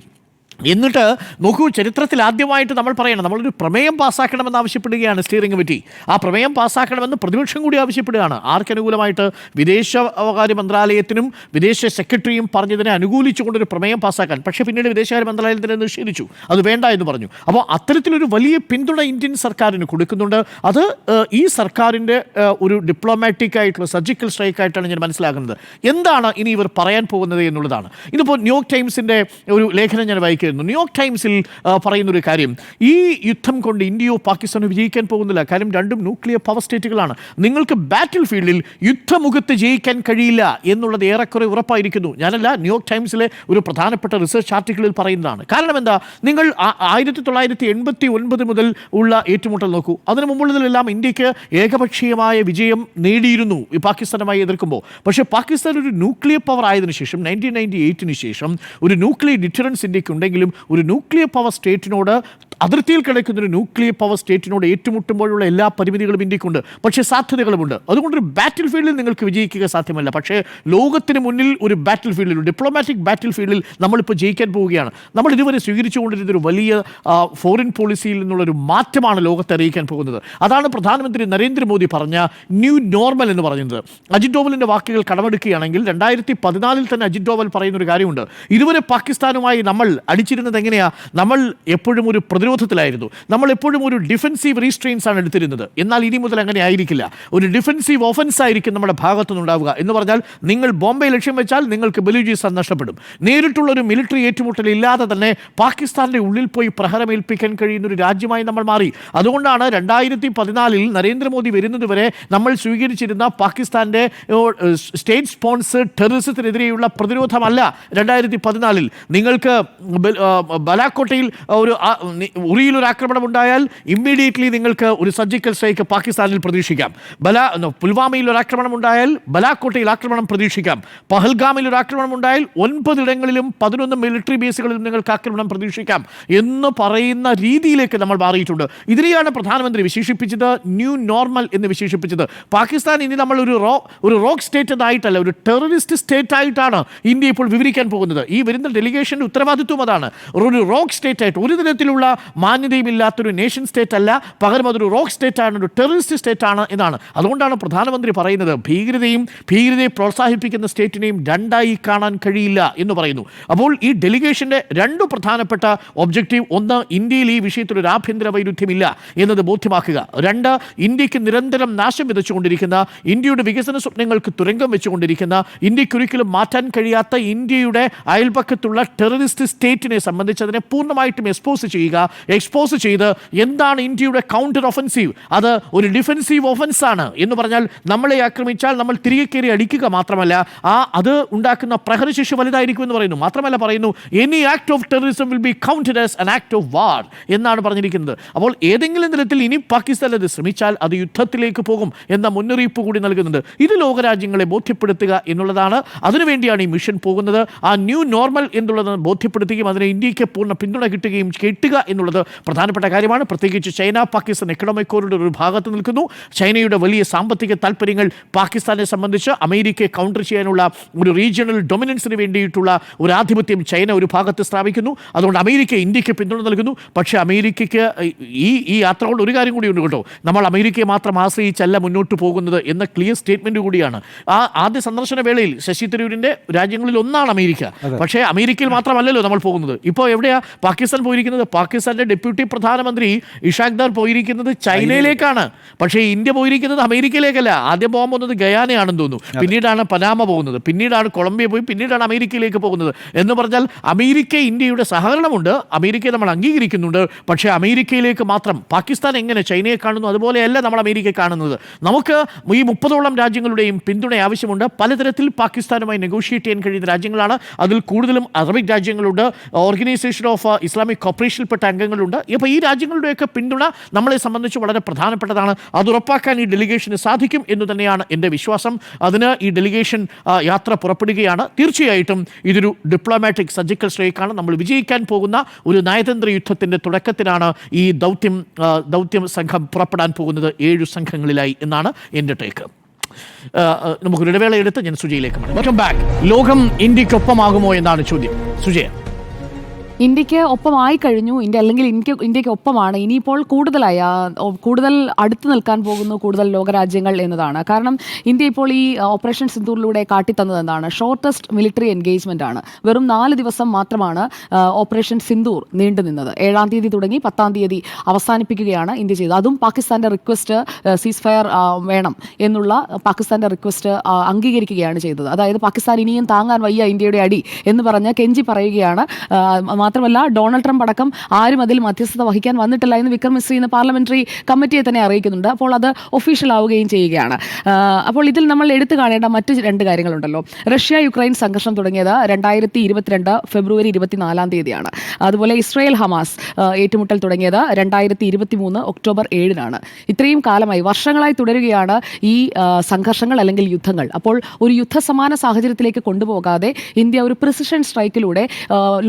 എന്നിട്ട് നോക്കൂ ചരിത്രത്തിൽ ആദ്യമായിട്ട് നമ്മൾ പറയണം നമ്മളൊരു പ്രമേയം പാസ്സാക്കണമെന്ന് ആവശ്യപ്പെടുകയാണ് സ്റ്റിയറിംഗ് കമ്മിറ്റി ആ പ്രമേയം പാസ്സാക്കണമെന്ന് പ്രതിപക്ഷം കൂടി ആവശ്യപ്പെടുകയാണ്. ആർക്കനുകൂലമായിട്ട് വിദേശകാര്യ മന്ത്രാലയത്തിനും വിദേശ സെക്രട്ടറിയും പറഞ്ഞതിനെ അനുകൂലിച്ചുകൊണ്ടൊരു പ്രമേയം പാസ്സാക്കാൻ. പക്ഷേ പിന്നീട് വിദേശകാര്യ മന്ത്രാലയത്തിനെ നിഷേധിച്ചു. അത് വേണ്ട എന്ന് പറഞ്ഞു. അപ്പോൾ അത്തരത്തിലൊരു വലിയ പിന്തുണ ഇന്ത്യൻ സർക്കാരിന് കൊടുക്കുന്നുണ്ട്. അത് ഈ സർക്കാരിന്റെ ഒരു ഡിപ്ലോമാറ്റിക് ആയിട്ടുള്ള സർജിക്കൽ സ്ട്രൈക്ക് ആയിട്ടാണ് ഞാൻ മനസ്സിലാക്കുന്നത്. എന്താണ് ഇനി ഇവർ പറയാൻ പോകുന്നത് എന്നുള്ളതാണ്. ഇതിപ്പോൾ ന്യൂയോർക്ക് ടൈംസിന്റെ ഒരു ലേഖനം ഞാൻ വായിക്കുന്നു ന്യൂയോർക്ക് ടൈംസിൽ പറയുന്നൊരു കാര്യം ഈ യുദ്ധം കൊണ്ട് ഇന്ത്യയോ പാകിസ്ഥാനോ വിജയിക്കാൻ പോകുന്നില്ല. കാര്യം രണ്ടും ന്യൂക്ലിയർ പവർ സ്റ്റേറ്റുകളാണ്. നിങ്ങൾക്ക് ബാറ്റിൽ ഫീൽഡിൽ യുദ്ധമുഖത്ത് ജയിക്കാൻ കഴിയില്ല എന്നുള്ളത് ഏറെക്കുറെ ഉറപ്പായിരിക്കുന്നു. ഞാനല്ല ന്യൂയോർക്ക് ടൈംസിലെ ഒരു പ്രധാനപ്പെട്ട റിസർച്ച് ആർട്ടിക്കിളിൽ പറയുന്നതാണ്. കാരണം എന്താ? നിങ്ങൾ ആയിരത്തി തൊള്ളായിരത്തി എൺപത്തി ഒൻപത് മുതൽ ഉള്ള ഏറ്റുമുട്ടൽ നോക്കൂ. അതിനു മുമ്പുള്ളതിലെല്ലാം ഇന്ത്യയ്ക്ക് ഏകപക്ഷീയമായ വിജയം നേടിയിരുന്നു പാകിസ്ഥാനുമായി എതിർക്കുമ്പോൾ. പക്ഷേ പാകിസ്ഥാൻ ഒരു ന്യൂക്ലിയർ പവർ ആയതിനു ശേഷം നയന്റീൻ നയന്റി എയ്റ്റിന് ശേഷം ഒരു ന്യൂക്ലിയർ ഡിറ്ററൻസ് ഇന്ത്യയ്ക്ക് ഉണ്ടെങ്കിലും ഒരു ന്യൂക്ലിയർ പവർ സ്റ്റേറ്റിനോട് അതിർത്തിയിൽ കിടക്കുന്ന ഒരു ന്യൂക്ലിയർ പവർ സ്റ്റേറ്റിനോട് ഏറ്റുമുട്ടുമ്പോഴുള്ള എല്ലാ പരിമിതികളും ഇന്ത്യക്കുണ്ട്. പക്ഷേ സാധ്യതകളുമുണ്ട്. അതുകൊണ്ടൊരു ബാറ്റിൽ ഫീൽഡിൽ നിങ്ങൾക്ക് വിജയിക്കുക സാധ്യമല്ല. പക്ഷേ ലോകത്തിന് മുന്നിൽ ഒരു ബാറ്റിൽ ഫീൽഡിൽ ഡിപ്ലോമാറ്റിക് ബാറ്റിൽ ഫീൽഡിൽ നമ്മളിപ്പോൾ ജയിക്കാൻ പോവുകയാണ്. നമ്മൾ ഇതുവരെ സ്വീകരിച്ചുകൊണ്ടിരുന്ന ഒരു വലിയ ഫോറിൻ പോളിസിയിൽ നിന്നുള്ളൊരു മാറ്റമാണ് ലോകത്തെ അറിയിക്കാൻ പോകുന്നത്. അതാണ് പ്രധാനമന്ത്രി നരേന്ദ്രമോദി പറഞ്ഞ ന്യൂ നോർമൽ എന്ന് പറയുന്നത് അജിത് ഡോവലിന്റെ വാക്കുകൾ കടമെടുക്കുകയാണെങ്കിൽ രണ്ടായിരത്തി പതിനാലിൽ തന്നെ അജിത് ഡോവൽ പറയുന്ന ഒരു കാര്യമുണ്ട്. ഇതുവരെ പാകിസ്ഥാനുമായി നമ്മൾ അടിച്ചിരുന്നത് എങ്ങനെയാണ് നമ്മൾ എപ്പോഴും ഒരു പ്രതിരോധത്തിലായിരുന്നു. നമ്മൾ എപ്പോഴും ഒരു ഡിഫൻസീവ് റീസ്ട്രെയിൻസ് ആണ് എടുത്തിരുന്നത്. എന്നാൽ ഇനി മുതൽ അങ്ങനെ ആയിരിക്കില്ല. ഒരു ഡിഫൻസീവ് ഓഫൻസ് ആയിരിക്കും നമ്മുടെ ഭാഗത്തുനിന്നുണ്ടാവുക എന്ന് പറഞ്ഞാൽ നിങ്ങൾ ബോംബെ ലക്ഷ്യം വെച്ചാൽ നിങ്ങൾക്ക് ബലൂചിസ്ഥാൻ നഷ്ടപ്പെടും. നേരിട്ടുള്ള ഒരു മിലിറ്ററി ഏറ്റുമുട്ടൽ ഇല്ലാതെ തന്നെ പാകിസ്ഥാന്റെ ഉള്ളിൽ പോയി പ്രഹരമേൽപ്പിക്കാൻ കഴിയുന്ന ഒരു രാജ്യമായി നമ്മൾ മാറി. അതുകൊണ്ടാണ് രണ്ടായിരത്തി പതിനാലിൽ നരേന്ദ്രമോദി വരുന്നത് വരെ നമ്മൾ സ്വീകരിച്ചിരുന്ന പാകിസ്ഥാന്റെ സ്റ്റേറ്റ് സ്പോൺസേഡ് ടെററിസത്തിനെതിരെയുള്ള പ്രതിരോധമല്ല രണ്ടായിരത്തി പതിനാലിൽ നിങ്ങൾക്ക് ബലാക്കോട്ടയിൽ ഒരു ഉറിയിൽ ഒരു ആക്രമണം ഉണ്ടായാൽ ഇമ്മീഡിയറ്റ്ലി നിങ്ങൾക്ക് ഒരു സർജിക്കൽ സ്ട്രൈക്ക് പാകിസ്ഥാനിൽ പ്രതീക്ഷിക്കാം. ബല പുൽവാമയിൽ ഒരു ആക്രമണം ഉണ്ടായാൽ ബലാക്കോട്ടയിൽ ആക്രമണം പ്രതീക്ഷിക്കാം. പഹൽഗാമിൽ ഒരു ആക്രമണം ഉണ്ടായാൽ ഒൻപതിടങ്ങളിലും പതിനൊന്ന് മിലിറ്ററി ബേസുകളിലും നിങ്ങൾക്ക് ആക്രമണം പ്രതീക്ഷിക്കാം എന്ന് പറയുന്ന രീതിയിലേക്ക് നമ്മൾ മാറിയിട്ടുണ്ട്. ഇതിനെയാണ് പ്രധാനമന്ത്രി വിശേഷിപ്പിച്ചത് ന്യൂ നോർമൽ എന്ന് വിശേഷിപ്പിച്ചത്. പാകിസ്ഥാൻ ഇനി നമ്മൾ ഒരു റോ ഒരു റോക്ക് സ്റ്റേറ്റ് എന്നായിട്ടല്ല ഒരു ടെററിസ്റ്റ് സ്റ്റേറ്റ് ആയിട്ടാണ് ഇന്ത്യ ഇപ്പോൾ വിവരിക്കാൻ പോകുന്നത്. ഈ വരുന്ന ഡെലിഗേഷന്റെ ഉത്തരവാദിത്വം അതാണ്. ഒരു റോക്ക് സ്റ്റേറ്റ് ആയിട്ട് ഒരു തരത്തിലുള്ള മാന്യതയും ഇല്ലാത്തൊരു നേഷൻ സ്റ്റേറ്റ് അല്ല പകരം അതൊരു റോക്ക് സ്റ്റേറ്റ് ആണ് ഒരു ടെററിസ്റ്റ് സ്റ്റേറ്റ് ആണ് എന്നാണ്. അതുകൊണ്ടാണ് പ്രധാനമന്ത്രി പറയുന്നത് ഭീകരതയും ഭീകരതയെ പ്രോത്സാഹിപ്പിക്കുന്ന സ്റ്റേറ്റിനെയും രണ്ടായി കാണാൻ കഴിയില്ല എന്ന് പറയുന്നു. അപ്പോൾ ഈ ഡെലിഗേഷന്റെ രണ്ട് പ്രധാനപ്പെട്ട ഒബ്ജക്റ്റീവ് ഒന്ന് ഇന്ത്യയിൽ ഈ വിഷയത്തിൽ ഒരു ആഭ്യന്തര വൈരുദ്ധ്യമില്ല എന്നത് ബോധ്യമാക്കുക. രണ്ട് ഇന്ത്യയ്ക്ക് നിരന്തരം നാശം വിതച്ചുകൊണ്ടിരിക്കുന്ന ഇന്ത്യയുടെ വികസന സ്വപ്നങ്ങൾക്ക് തുരങ്കം വെച്ചുകൊണ്ടിരിക്കുന്ന ഇന്ത്യക്കൊരിക്കലും മാറ്റാൻ കഴിയാത്ത ഇന്ത്യയുടെ അയൽപക്കത്തുള്ള ടെററിസ്റ്റ് സ്റ്റേറ്റിനെ സംബന്ധിച്ച് അതിനെ പൂർണമായിട്ടും എക്സ്പോസ് ചെയ്യുക എക്സ്പോസ് ചെയ്ത് എന്താണ് ഇന്ത്യയുടെ കൗണ്ടർ ഒഫൻസീവ് അത് ഒരു ഡിഫെൻസീവ് ഒഫൻസ് ആണ്. എന്ന് പറഞ്ഞാൽ നമ്മളെ ആക്രമിച്ചാൽ നമ്മൾ തിരികെ കയറി അടിക്കുക മാത്രമല്ല ആ അത് ഉണ്ടാക്കുന്ന പ്രഹരശേഷി വലുതായിരിക്കും എന്ന് പറയുന്നു. മാത്രമല്ല പറയുന്നു any act of terrorism will be counted as an act of war എന്നാണ് പറഞ്ഞിരിക്കുന്നത്. അപ്പോൾ ഏതെങ്കിലും തരത്തിൽ ഇനി പാകിസ്ഥാൻ അത് ശ്രമിച്ചാൽ അത് യുദ്ധത്തിലേക്ക് പോകും എന്ന മുന്നറിയിപ്പ് കൂടി നൽകുന്നുണ്ട്. ഇത് ലോകരാജ്യങ്ങളെ ബോധ്യപ്പെടുത്തുക എന്നുള്ളതാണ്. അതിനുവേണ്ടിയാണ് ഈ മിഷൻ പോകുന്നത്. ആ ന്യൂ നോർമൽ എന്നുള്ളത് ബോധ്യപ്പെടുത്തുകയും അതിനെ ഇന്ത്യയ്ക്ക് പൂർണ പിന്തുണ കിട്ടുകയും കേട്ടുക എന്നുള്ളത് പ്രധാനപ്പെട്ട കാര്യമാണ്. പ്രത്യേകിച്ച് ചൈന പാകിസ്ഥാൻ എക്കണോമിക് കോറിഡോർ ഒരു ഭാഗത്ത് നിൽക്കുന്നു. ചൈനയുടെ വലിയ സാമ്പത്തിക താല്പര്യങ്ങൾ പാകിസ്ഥാനെ സംബന്ധിച്ച് അമേരിക്കയെ കൗണ്ടർ ചെയ്യാനുള്ള ഒരു റീജിയണൽ ഡൊമിനൻസിന് വേണ്ടിയിട്ടുള്ള ഒരു ആധിപത്യം ചൈന ഒരു ഭാഗത്ത് സ്ഥാപിക്കുന്നു. അതുകൊണ്ട് അമേരിക്ക ഇന്ത്യയ്ക്ക് പിന്തുണ നൽകുന്നു. പക്ഷേ അമേരിക്കയ്ക്ക് ഈ ഈ യാത്ര കൊണ്ട് ഒരു കാര്യം കൂടി ഉണ്ട് കേട്ടോ. നമ്മൾ അമേരിക്കയെ മാത്രം ആശ്രയിച്ചല്ല മുന്നോട്ട് പോകുന്നത് എന്ന ക്ലിയർ സ്റ്റേറ്റ്മെന്റ് കൂടിയാണ്. ആ ആദ്യ സന്ദർശന വേളയിൽ ശശി തരൂരിന്റെ രാജ്യങ്ങളിൽ ഒന്നാണ് അമേരിക്ക. പക്ഷേ അമേരിക്കയിൽ മാത്രമല്ലല്ലോ നമ്മൾ പോകുന്നത്. ഇപ്പോൾ എവിടെയാ? പാകിസ്ഥാൻ പോയിരിക്കുന്നത്. പാകിസ്ഥാന്റെ ഡെപ്യൂട്ടി പ്രധാനമന്ത്രി ഇഷാഖ് ദാർ പോയിരിക്കുന്നത് ചൈനയിലേക്കാണ്. പക്ഷേ ഇന്ത്യ പോയിരിക്കുന്നത് അമേരിക്കയിലേക്കല്ല. ആദ്യം പോകാൻ പോകുന്നത് ഗയാനയാണെന്ന് തോന്നുന്നു. പിന്നീടാണ് പനാമ പോകുന്നത്. പിന്നീടാണ് കൊളംബിയ പോയി പിന്നീടാണ് അമേരിക്കയിലേക്ക് പോകുന്നത്. എന്ന് പറഞ്ഞാൽ അമേരിക്ക ഇന്ത്യയുടെ സഹകരണമുണ്ട്. അമേരിക്കയെ നമ്മൾ അംഗീകരിക്കുന്നുണ്ട്. പക്ഷേ അമേരിക്കയിലേക്ക് മാത്രം. പാകിസ്ഥാൻ എങ്ങനെ ചൈനയെ കാണുന്നു? അതുപോലെയല്ല നമ്മൾ അമേരിക്കയെ കാണുന്നത്. നമുക്ക് ഈ മുപ്പതോളം രാജ്യങ്ങളുടെയും പിന്തുണ ആവശ്യമുണ്ട്. പലതരത്തിൽ പാകിസ്ഥാനുമായി നെഗോഷിയേറ്റ് ചെയ്യാൻ കഴിയുന്ന രാജ്യങ്ങളാണ്. അതിൽ കൂടുതലും അറബിക് രാജ്യങ്ങളുണ്ട്. ഓർഗനൈസേഷൻ ഓഫ് ഇസ്ലാമിക് കോപ്പറേഷനിൽപ്പെട്ട അംഗങ്ങളുണ്ട്. അപ്പോൾ ഈ രാജ്യങ്ങളുടെയൊക്കെ പിന്തുണ നമ്മളെ സംബന്ധിച്ച് വളരെ പ്രധാനപ്പെട്ടതാണ്. അത് ഉറപ്പാക്കാൻ ഈ ഡെലിഗേഷന് സാധിക്കും എന്ന് തന്നെയാണ് എന്റെ വിശ്വാസം. അതിന് ഈ ഡെലിഗേഷൻ യാത്ര പുറപ്പെടുകയാണ്. തീർച്ചയായിട്ടും ഇതൊരു ഡിപ്ലോമാറ്റിക് സർജിക്കൽ സ്ട്രൈക്കാണ്. നമ്മൾ വിജയിക്കാൻ പോകുന്ന ഒരു നയതന്ത്ര യുദ്ധത്തിന്റെ തുടക്കത്തിലാണ് ഈ ദൗത്യം ദൗത്യം സംഘം പുറപ്പെടാൻ പോകുന്നത് ഏഴു സംഘങ്ങളിലായി എന്നാണ് എന്റെ ടേക്ക്. നമുക്ക് ഇടവേള എടുത്ത് ഞാൻ സുജയിലേക്ക് വെൽക്കം ബാക്ക് ലോകം ഇന്ത്യക്കൊപ്പമാകുമോ എന്നാണ് ചോദ്യം. സുജയ. ഇന്ത്യയ്ക്ക് ഒപ്പമായി കഴിഞ്ഞു. ഇന്ത്യ അല്ലെങ്കിൽ ഇന്ത്യ ഇന്ത്യയ്ക്ക് ഒപ്പമാണ്. ഇനിയിപ്പോൾ കൂടുതലായി കൂടുതൽ അടുത്ത് നിൽക്കാൻ പോകുന്നു കൂടുതൽ ലോകരാജ്യങ്ങൾ എന്നതാണ്. കാരണം ഇന്ത്യ ഇപ്പോൾ ഈ ഓപ്പറേഷൻ സിന്ദൂറിലൂടെ കാട്ടിത്തന്നത് എന്താണ്? ഷോർട്ടസ്റ്റ് മിലിറ്ററി എൻഗേജ്മെന്റ് ആണ്. വെറും നാല് ദിവസം മാത്രമാണ് ഓപ്പറേഷൻ സിന്ദൂർ നീണ്ടു നിന്നത്. ഏഴാം തീയതി തുടങ്ങി പത്താം തീയതി അവസാനിപ്പിക്കുകയാണ് ഇന്ത്യ ചെയ്തത്. അതും പാകിസ്ഥാന്റെ റിക്വസ്റ്റ് സീസ് ഫയർ വേണം എന്നുള്ള പാകിസ്ഥാന്റെ റിക്വസ്റ്റ് അംഗീകരിക്കുകയാണ് ചെയ്തത്. അതായത് പാകിസ്ഥാൻ ഇനിയും താങ്ങാൻ വയ്യ ഇന്ത്യയുടെ അടി എന്ന് പറഞ്ഞ് കെഞ്ചി പറയുകയാണ് മാത്രമല്ല ഡൊണാൾഡ് ട്രംപ് അടക്കം ആരും അതിൽ മധ്യസ്ഥത വഹിക്കാൻ വന്നിട്ടില്ല എന്ന് വിക്രം മിശ്രി ഇന്ന് പാർലമെന്ററി കമ്മിറ്റിയെ തന്നെ അറിയിക്കുന്നുണ്ട്. അപ്പോൾ അത് ഒഫീഷ്യൽ ആവുകയും ചെയ്യുകയാണ്. അപ്പോൾ ഇതിൽ നമ്മൾ എടുത്തു കാണേണ്ട മറ്റ് രണ്ട് കാര്യങ്ങളുണ്ടല്ലോ. റഷ്യ യുക്രൈൻ സംഘർഷം തുടങ്ങിയത് രണ്ടായിരത്തി ഇരുപത്തിരണ്ട് ഫെബ്രുവരി ഇരുപത്തിനാലാം തീയതിയാണ്. അതുപോലെ ഇസ്രയേൽ ഹമാസ് ഏറ്റുമുട്ടൽ തുടങ്ങിയത് രണ്ടായിരത്തി ഇരുപത്തി മൂന്ന് ഒക്ടോബർ ഏഴിനാണ്. ഇത്രയും കാലമായി വർഷങ്ങളായി തുടരുകയാണ് ഈ സംഘർഷങ്ങൾ അല്ലെങ്കിൽ യുദ്ധങ്ങൾ. അപ്പോൾ ഒരു യുദ്ധസമാന സാഹചര്യത്തിലേക്ക് കൊണ്ടുപോകാതെ ഇന്ത്യ ഒരു പ്രിസിഷൻ സ്ട്രൈക്കിലൂടെ